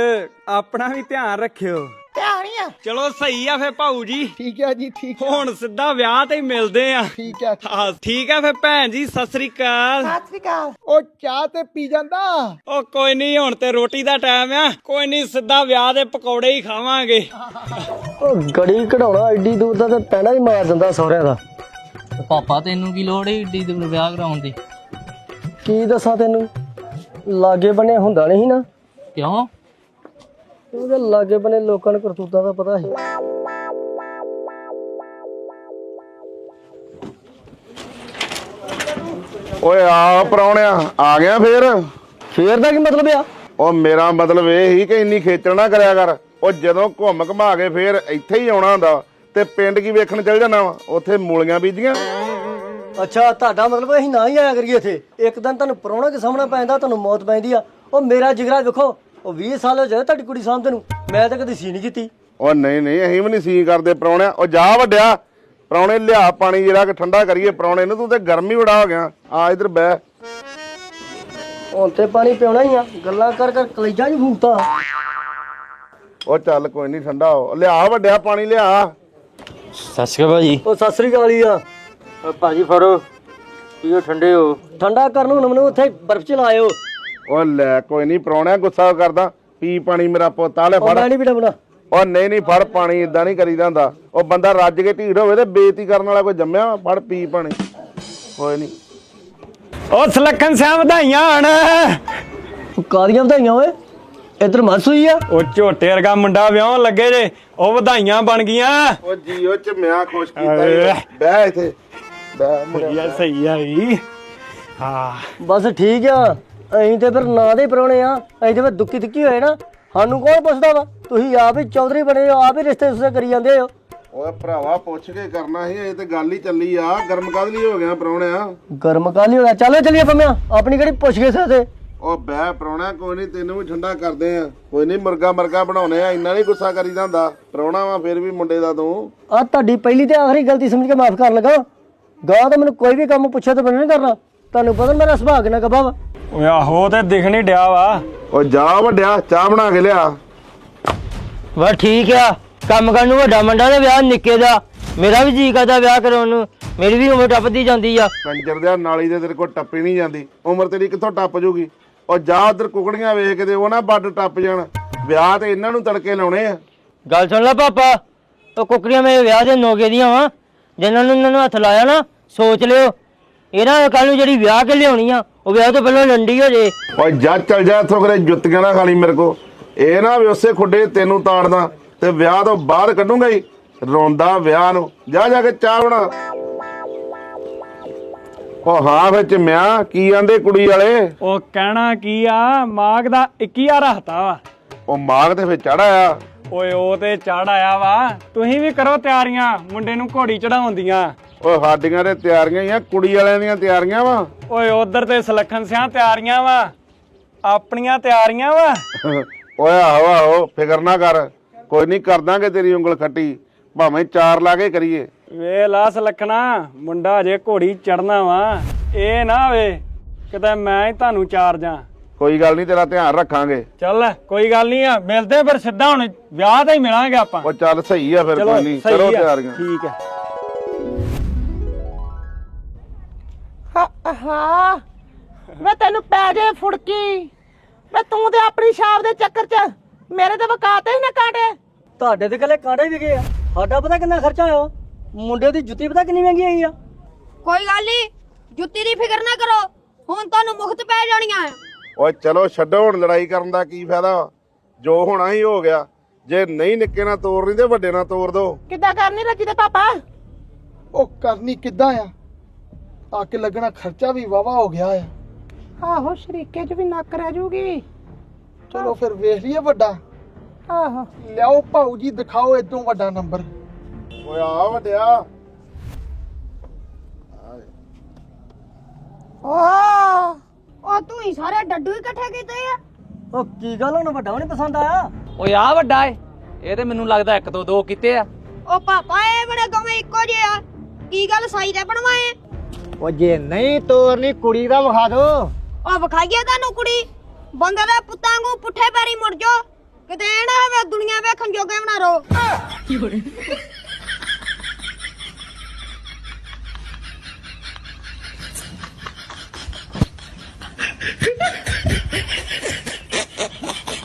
ਆਪਣਾ ਵੀ ਧਿਆਨ ਰੱਖਿਓ। ਧਿਆਨ ਹੀ ਆ। ਚਲੋ ਸਹੀ ਆ ਫੇ ਭਾਊ ਜੀ। ਠੀਕ ਆ ਜੀ ਠੀਕ ਆ। ਹੁਣ ਸਿੱਧਾ ਵਿਆਹ ਤੇ ਹੀ ਮਿਲਦੇ ਆ। ਠੀਕ ਆ। ਹਾਂ ਠੀਕ ਆ ਫੇ ਭੈਣ ਜੀ ਸਤਿ ਸ੍ਰੀ ਅਕਾਲ। ਸਤਿ ਸ੍ਰੀ ਅਕਾਲ। ਉਹ ਚਾਹ ਤੇ ਪੀ ਜਾਂਦਾ? ਉਹ ਕੋਈ ਨਹੀਂ ਹੁਣ ਤੇ ਰੋਟੀ ਦਾ ਟਾਈਮ ਆ। ਕੋਈ ਨਹੀਂ ਸਿੱਧਾ ਵਿਆਹ ਦੇ ਪਕੌੜੇ ਹੀ ਖਾਵਾਂਗੇ। ਉਹ ਗੜੀ ਕਢਾਉਣਾ ਐਡੀ ਦੂਰ ਦਾ ਤੇ ਪੈਣਾ ਹੀ ਮਾਰ ਦਿੰਦਾ ਸਹੁਰਿਆਂ ਦਾ। ਪਾਪਾ ਤੈਨੂੰ ਕੀ ਲੋੜ ਏ ਏਡੀ ਦੂਰ ਵਿਆਹ ਕਰਾਉਣ ਦੀ? ਕੀ ਦੱਸਾਂ ਤੈਨੂੰ? ਲਾਗੇ ਬਣੇ ਹੁੰਦਾ ਨਹੀਂ ਨਾ। ਕਿਉਂ? ਉਹਦੇ ਲਾਗੇ ਬਣੇ ਲੋਕਾਂ ਨੂੰ ਕਰਤੂਤਾਂ ਦਾ ਪਤਾ ਸੀ। ਓਏ ਆ ਪਰੌਣਿਆ ਆ ਗਿਆ ਫੇਰ? ਫੇਰ ਦਾ ਕੀ ਮਤਲਬ ਆ? ਉਹ ਮੇਰਾ ਮਤਲਬ ਇਹ ਹੀ ਕਿ ਇੰਨੀ ਖੇਚਲ ਨਾ ਕਰਿਆ ਕਰ। ਉਹ ਜਦੋਂ ਘੁੰਮ ਘਮਾ ਕੇ ਫੇਰ ਇੱਥੇ ਹੀ ਆਉਣਾ ਹੁੰਦਾ ਤੇ ਪਿੰਡ ਕੀ ਵੇਖਣ ਚੱਲ ਜਾਣਾ ਵਾ? ਉੱਥੇ ਮੂਲੀਆਂ ਬੀਜੀਆਂ। ਅੱਛਾ ਤੁਹਾਡਾ ਮਤਲਬ ਅਸੀਂ ਨਾ ਹੀ ਆਇਆ ਕਰੀਏ ਇੱਥੇ। ਇੱਕ ਦਿਨ ਤੁਹਾਨੂੰ ਪਰੋਣਾ ਕੇ ਸਾਹਮਣਾ ਪੈਂਦਾ ਤੁਹਾਨੂੰ ਮੌਤ ਪੈਂਦੀ ਆ। ਉਹ ਮੇਰਾ ਜਿਗਰਾ ਵੇਖੋ ਉਹ 20 ਸਾਲ ਹੋ ਜਾਏ ਤੁਹਾਡੀ ਕੁੜੀ ਸਾਹਮਣੇ ਨੂੰ ਮੈਂ ਤਾਂ ਕਦੇ ਸੀ ਨਹੀਂ ਕੀਤੀ। ਉਹ ਨਹੀਂ ਨਹੀਂ ਅਸੀਂ ਵੀ ਨਹੀਂ ਸੀ ਕਰਦੇ ਪਰੌਣਿਆ ਉਹ ਜਾ ਵੱਡਿਆ। ਪਰੌਣੇ ਲਿਆ ਪਾਣੀ ਜਿਹੜਾ ਕਿ ਠੰਡਾ ਕਰੀਏ ਪਰੌਣੇ ਨੂੰ ਤੂੰ ਤੇ ਗਰਮੀ ਬੜਾ ਹੋ ਗਿਆ। ਆ ਇਧਰ ਬਹਿ। ਹੁਣ ਤੇ ਪਾਣੀ ਪਿਉਣਾ ਹੀ ਆ। ਗੱਲਾਂ ਕਰ ਕਰ ਕਲੇਜਾ ਨਹੀਂ ਫੂਕਤਾ ਉਹ ਚੱਲ ਕੋਈ ਨਹੀਂ ਠੰਡਾ ਹੋ। ਲਿਆ ਵੱਡਿਆ ਪਾਣੀ ਲਿਆ। ਸਤਿ ਸ਼੍ਰੀ ਅਕਾਲ ਭਾਜੀ। ਉਹ ਸਤਿ ਸ੍ਰੀ ਅਕਾਲ ਹੀ ਆ। ਭਾਜੀ ਫੜੋ। ਪੀਓ ਠੰਡੇ ਹੋ। ਠੰਡਾ ਕਰਨ ਨੂੰ ਮੈਨੂੰ ਉੱਥੇ ਬਰਫ਼ ਚ ਲਾਇਓ। ਉਹ ਲੈ ਕੋਈ ਨਹੀਂ ਪਰੌਣਿਆ ਗੁੱਸਾ ਕਰਦਾ। ਪੀ ਪਾਣੀ ਮੇਰਾ ਪੁੱਤ ਆ ਲੈ ਉਹ ਫੜ। ਮੈਂ ਨਹੀਂ ਪੀਣਾ ਬਣਾ ਉਹ ਨਹੀਂ ਨਹੀਂ ਫੜ ਪਾਣੀ ਇਦਾਂ ਨਹੀਂ ਕਰੀਦਾ ਹੁੰਦਾ। ਉਹ ਬੰਦਾ ਰੱਜ ਕੇ ਢੀੜ ਹੋਵੇ ਤੇ ਬੇਇੱਜ਼ਤੀ ਕਰਨ ਵਾਲਾ ਕੋਈ ਜੰਮਿਆ ਵਾ, ਫੜ ਪੀ ਪਾਣੀ। ਕੋਈ ਨਹੀਂ ਉਹ ਸਲੱਖਣ ਸਿਆ ਵਧਾਈਆਂ ਹਣ। ਕਾਦੀਆਂ ਵਧਾਈਆਂ ਓਏ? ਇੱਧਰ ਮਰਸ ਹੋਈ ਆ। ਉਹ ਝੋਟੇ ਵਰਗਾ ਮੁੰਡਾ ਵਿਆਹਣ ਲੱਗੇ ਜੇ ਉਹ ਵਧਾਈਆਂ ਬਣ ਗਈਆਂ। ਉਹ ਜੀਓ ਚ ਮਿਆ ਖੁਸ਼ ਕੀਤਾ ਈ। ਬਹਿ ਇੱਥੇ। ਬਹਿ ਮੁੰਡਿਆ ਯਾ ਸਹੀ ਆ ਵੀ ਹਾਂ। ਬਸ ਠੀਕ ਆ। ਅਸੀਂ ਤੇ ਫਿਰ ਨਾਂ ਦੇ ਪਰੋਣੇ ਆ। ਅਸੀਂ ਤੇ ਫਿਰ ਦੁੱਖੀ ਦੁੱਖੀ ਹੋਏ ਨਾ। ਸਾਨੂੰ ਕੌਣ ਪੁੱਛਦਾ ਵਾ? ਤੁਸੀਂ ਆਪ ਹੀ ਚੌਧਰੀ ਬਣੇ ਹੋ ਆਪ ਹੀ ਰਿਸ਼ਤੇ ਸੁਸੇ ਕਰੀ ਜਾਂਦੇ ਹੋ। ਓਏ ਭਰਾਵਾ ਪੁੱਛ ਕੇ ਕਰਨਾ ਸੀ ਇਹ ਤੇ ਗੱਲ ਹੀ ਚੱਲੀ ਆ। ਗਰਮ ਕਦ ਲਈ ਹੋ ਗਿਆ ਪਰੌਣਿਆ ਗਰਮ ਕਾਲ ਹੋਇਆ ਚਲੋ ਚੱਲੀਏ ਪੰਮਿਆ। ਆਪਣੀ ਕਿਹੜੀ ਪੁੱਛ ਗਏ ਸਾਥੇ ਉਹ ਬਹਿ ਪਰੌਣਾ ਕੋਈ ਨਹੀਂ ਤੈਨੂੰ ਵੀ ਠੰਡਾ ਕਰਦੇ ਆ। ਕੋਈ ਨਹੀਂ ਮੁਰਗਾ ਮਰਗਾ ਬਣਾਉਨੇ ਆ। ਇੰਨਾ ਨਹੀਂ ਗੁੱਸਾ ਕਰੀਦਾ ਹੁੰਦਾ। ਪਰੌਣਾ ਵਾ ਫਿਰ ਵੀ ਮੁੰਡੇ ਦਾ ਤੂੰ। ਆ ਤੁਹਾਡੀ ਪਹਿਲੀ ਤੇ ਆਖਰੀ ਗਲਤੀ ਸਮਝ ਕੇ ਮਾਫ ਕਰਨ ਲੱਗਾ। ਗਾਂ ਤਾਂ ਮੈਨੂੰ ਕੋਈ ਵੀ ਕੰਮ ਪੁੱਛਿਆ ਤਾਂ ਮੈਨੂੰ ਨਹੀਂ ਕਰਨਾ। ਤੁਹਾਨੂੰ ਪਤਾ ਮੇਰਾ ਸੁਭਾਅ ਕਿੰਨਾ ਵਾ। ਓਏ ਆਹੋ ਤੇ ਦਿਖ ਨਹੀਂ ਡਿਆ ਵਾ। ਉਹ ਜਾ ਵੱਡਿਆ ਚਾਹ ਬਣਾ ਕੇ ਲਿਆ। ਵਾ ਠੀਕ ਆ ਕੰਮ ਕਰਨ ਨੂੰ ਵੱਡਾ ਮੁੰਡਾ ਤੇ ਵਿਆਹ ਨਿੱਕੇ ਦਾ। ਮੇਰਾ ਵੀ ਜੀ ਕਰਦਾ ਵਿਆਹ ਕਰਾਉਣ ਨੂੰ। ਮੇਰੀ ਵੀ ਉਮਰ ਟੱਪਦੀ ਜਾਂਦੀ ਆ। ਕੰਜਰ ਦੇ ਨਾਲੀ ਦੇ ਤੇਰੇ ਕੋਲ ਟੱਪੀ ਨਹੀਂ ਜਾਂਦੀ। ਉਮਰ ਤੇਰੀ ਕਿੱਥੋਂ ਟੱਪ ਜੂਗੀ? ਉਹ ਜਾ ਉਧਰ ਕੁਕੜੀਆਂ ਵੇਖ ਕੇ ਤੇ ਉਹ ਨਾ ਬੱਡ ਟੱਪ ਜਾਣ। ਵਿਆਹ ਤੇ ਇਹਨਾਂ ਨੂੰ ਤੜਕੇ ਲਾਉਣੇ ਆ। ਗੱਲ ਸੁਣ ਲੈ ਪਾਪਾ ਉਹ ਕੁਕੜੀਆਂ ਮੇਰੇ ਵਿਆਹ ਦੇ ਨੋਗੇ ਦੀਆਂ ਵਾ। ਜਿਨ੍ਹਾਂ ਨੂੰ ਇਹਨਾਂ ਨੂੰ ਹੱਥ ਲਾਇਆ ਨਾ ਸੋਚ ਲਿਓ। ਇਹਨਾਂ ਕੱਲ ਨੂੰ ਜਿਹੜੀ ਵਿਆਹ ਕੇ ਲਿਆਉਣੀ ਆ ਉਹ ਵਿਆਹ ਤੋਂ ਪਹਿਲਾਂ ਲੰਡੀ ਹੋ ਜੇ। ਓਏ ਜਾ ਚੱਲ ਜਾ ਇੱਥੋਂ ਕਰੇ ਜੁੱਤੀਆਂ ਨਾ ਖਾਲੀ ਮੇਰੇ ਕੋ ਇਹ ਨਾ ਵੀ ਉਸੇ ਖੁੱਡੇ ਤੈਨੂੰ ਤਾੜਦਾ ਤੇ ਵਿਆਹ ਤੋਂ ਬਾਅਦ ਕੱਢੂੰਗਾ ਹੀ। ਰੋਂਦਾ ਵਿਆਹ ਨੂੰ। ਜਾ ਜਾ ਕੇ ਚਾਹ ਬਣਾ। ਉਹ ਹਾਂ ਵਿੱਚ ਮਿਆ ਕੀ ਆਂਦੇ ਕੁੜੀ ਵਾਲੇ? ਉਹ ਕਹਿਣਾ ਕੀ ਆ ਮਾਗ ਦਾ 21000 ਹਤਾ ਵਾ। ਉਹ ਮਾਗ ਤੇ ਫੇ ਚੜਾਇਆ ਓਏ ਉਹ ਤੇ ਚੜ ਆਇਆ ਵਾ। ਤੁਸੀਂ ਵੀ ਕਰੋ ਤਿਆਰੀਆਂ ਮੁੰਡੇ ਨੂੰ ਘੋੜੀ ਚੜਾਉਂਦੀਆਂ ਓਏ ਸਾਡੀਆਂ ਤੇ ਤਿਆਰੀਆਂ ਹੀ ਆ ਕੁੜੀ ਵਾਲਿਆਂ ਦੀਆਂ ਤਿਆਰੀਆਂ ਵਾ। ਓਏ ਉਧਰ ਤੇ ਸਲੱਖਣ ਸਿਆਂ ਤਿਆਰੀਆਂ ਵਾ। ਆਪਣੀਆਂ ਤਿਆਰੀਆਂ ਵਾ। ਓਏ ਆਹੋ ਆਹੋ ਫਿਕਰ ਨਾ ਕਰ। ਕੋਈ ਨਹੀਂ ਕਰ ਦਾਂਗੇ ਤੇਰੀ ਉਂਗਲ ਖੱਟੀ। ਭਾਵੇਂ ਚਾਰ ਲਾ ਕੇ ਕਰੀਏ। ਵੇ ਲਾ ਸਲੱਖਣਾ ਮੁੰਡਾ ਜੇ ਘੋੜੀ ਚੜਨਾ ਵਾ ਇਹ ਨਾ ਵੇ ਕਿਤੇ ਮੈਂ ਹੀ ਤੁਹਾਨੂੰ ਚਾਰ ਜਾਂ। ਕੋਈ ਗੱਲ ਨਹੀਂ ਤੇਰਾ ਧਿਆਨ ਰੱਖਾਂਗੇ। ਚੱਲ ਕੋਈ ਗੱਲ ਨਹੀਂ ਆ ਮਿਲਦੇ ਫਿਰ ਸਿੱਧਾ ਹੁਣ ਵਿਆਹ ਤੇ ਹੀ ਮਿਲਾਂਗੇ ਆਪਾਂ। ਉਹ ਚੱਲ ਸਹੀ ਆ ਫਿਰ ਕੋਈ ਨਹੀਂ। ਕਰੋ ਤਿਆਰੀਆਂ। ਠੀਕ ਹੈ ਹਾਂ ਹਾਂ। ਮੈਂ ਤੈਨੂੰ ਪੈ ਜੇ ਫੁੜਕੀ। ਮੈਂ ਤੂੰ ਤੇ ਆਪਣੀ ਛਾਪ ਦੇ ਚੱਕਰ 'ਚ ਮੇਰੇ ਤੇ ਵਕਾਤੇ ਹੀ ਨਾ ਕਾਂਟੇ। ਤੁਹਾਡੇ ਤੇ ਕੱਲੇ ਕਾਂਡੇ ਵੀ ਗਏ ਆ। ਸਾਡਾ ਪਤਾ ਕਿੰਨਾ ਖਰਚਾ ਹੋਇਆ ਮੁੰਡੇ ਦੀ ਜੁੱਤੀ ਪਤਾ ਕਿੰਨੀ ਮਹਿੰਗੀ ਆਈ ਆ? ਕੋਈ ਗੱਲ ਨਹੀਂ ਜੁੱਤੀ ਦੀ ਫਿਕਰ ਨਾ ਕਰੋ। ਹੁਣ ਤੁਹਾਨੂੰ ਮੁਫਤ ਪੈ ਜਾਣੀਆਂ ਆ। ਓਏ ਚਲੋ ਛੱਡੋ ਹੁਣ ਲੜਾਈ ਕਰਨ ਦਾ ਕੀ ਫਾਇਦਾ? ਜੋ ਹੋਣਾ ਹੀ ਹੋ ਗਿਆ। ਜੇ ਨਹੀਂ ਨਿੱਕੇ ਨਾਲ ਤੋਰਨੀ ਤੇ ਵੱਡੇ ਨਾਲ ਤੋਰ ਦੋ। ਕਿੱਦਾਂ ਕਰਨੀ ਰੱਜੀ ਦੇ ਪਾਪਾ? ਉਹ ਕਰਨੀ ਕਿੱਦਾਂ ਆ? ਆ ਕੇ ਲੱਗਣਾ ਖਰਚਾ ਵੀ ਵਾਵਾ ਹੋ ਗਿਆ ਆ। ਆਹੋ ਸ਼ਰੀਕੇ 'ਚ ਵੀ ਨੱਕ ਰਹਿ ਜੂਗੀ। ਚਲੋ ਫਿਰ ਵੇਖ ਲਈਏ ਵੱਡਾ। ਆਹੋ। ਲਿਆਓ ਭਾਊ ਜੀ ਦਿਖਾਓ ਇਦੋਂ ਵੱਡਾ ਨੰਬਰ। ਓਏ ਆ ਵੱਡਿਆ। ਓ ਉਹ ਤੂੰ ਹੀ ਸਾਰੇ ਡੱਡੂ ਹੀ ਇਕੱਠੇ ਕੀਤੇ ਆ। ਉਹ ਕੀ ਗੱਲ ਹੁਣ ਵੱਡਾ ਨਹੀਂ ਪਸੰਦ ਆਇਆ? ਓਏ ਆ ਵੱਡਾ ਏ ਇਹ ਤੇ ਮੈਨੂੰ ਲੱਗਦਾ ਇੱਕ ਤੋਂ ਦੋ ਕੀਤੇ ਆ। ਉਹ ਪਾਪਾ ਇਹ ਬੜੇ ਦੋਵੇਂ ਇੱਕੋ ਜਿਹੇ ਆ। ਕੀ ਗੱਲ ਸਾਈ ਦੇ ਬਣਵਾਏ ਉਹ ਜੇ ਨਹੀਂ ਤੋਰਨੀ, ਕੁੜੀ ਦਾ ਵਿਖਾ ਦੋ। ਉਹ ਵਿਖਾਈਏ ਤੁਹਾਨੂੰ ਕੁੜੀ? ਬੰਦੇ ਦੇ ਪੁੱਤਾਂ ਨੂੰ ਪੁੱਠੇ ਪੈਰੀ ਮੁੜ ਜਾਓ ਕਿਤੇ ਨਾ ਹੋਵੇ ਦੁਨੀਆ ਵੇਖਣ ਜੋਗੇ ਬਣਾ ਰੋ।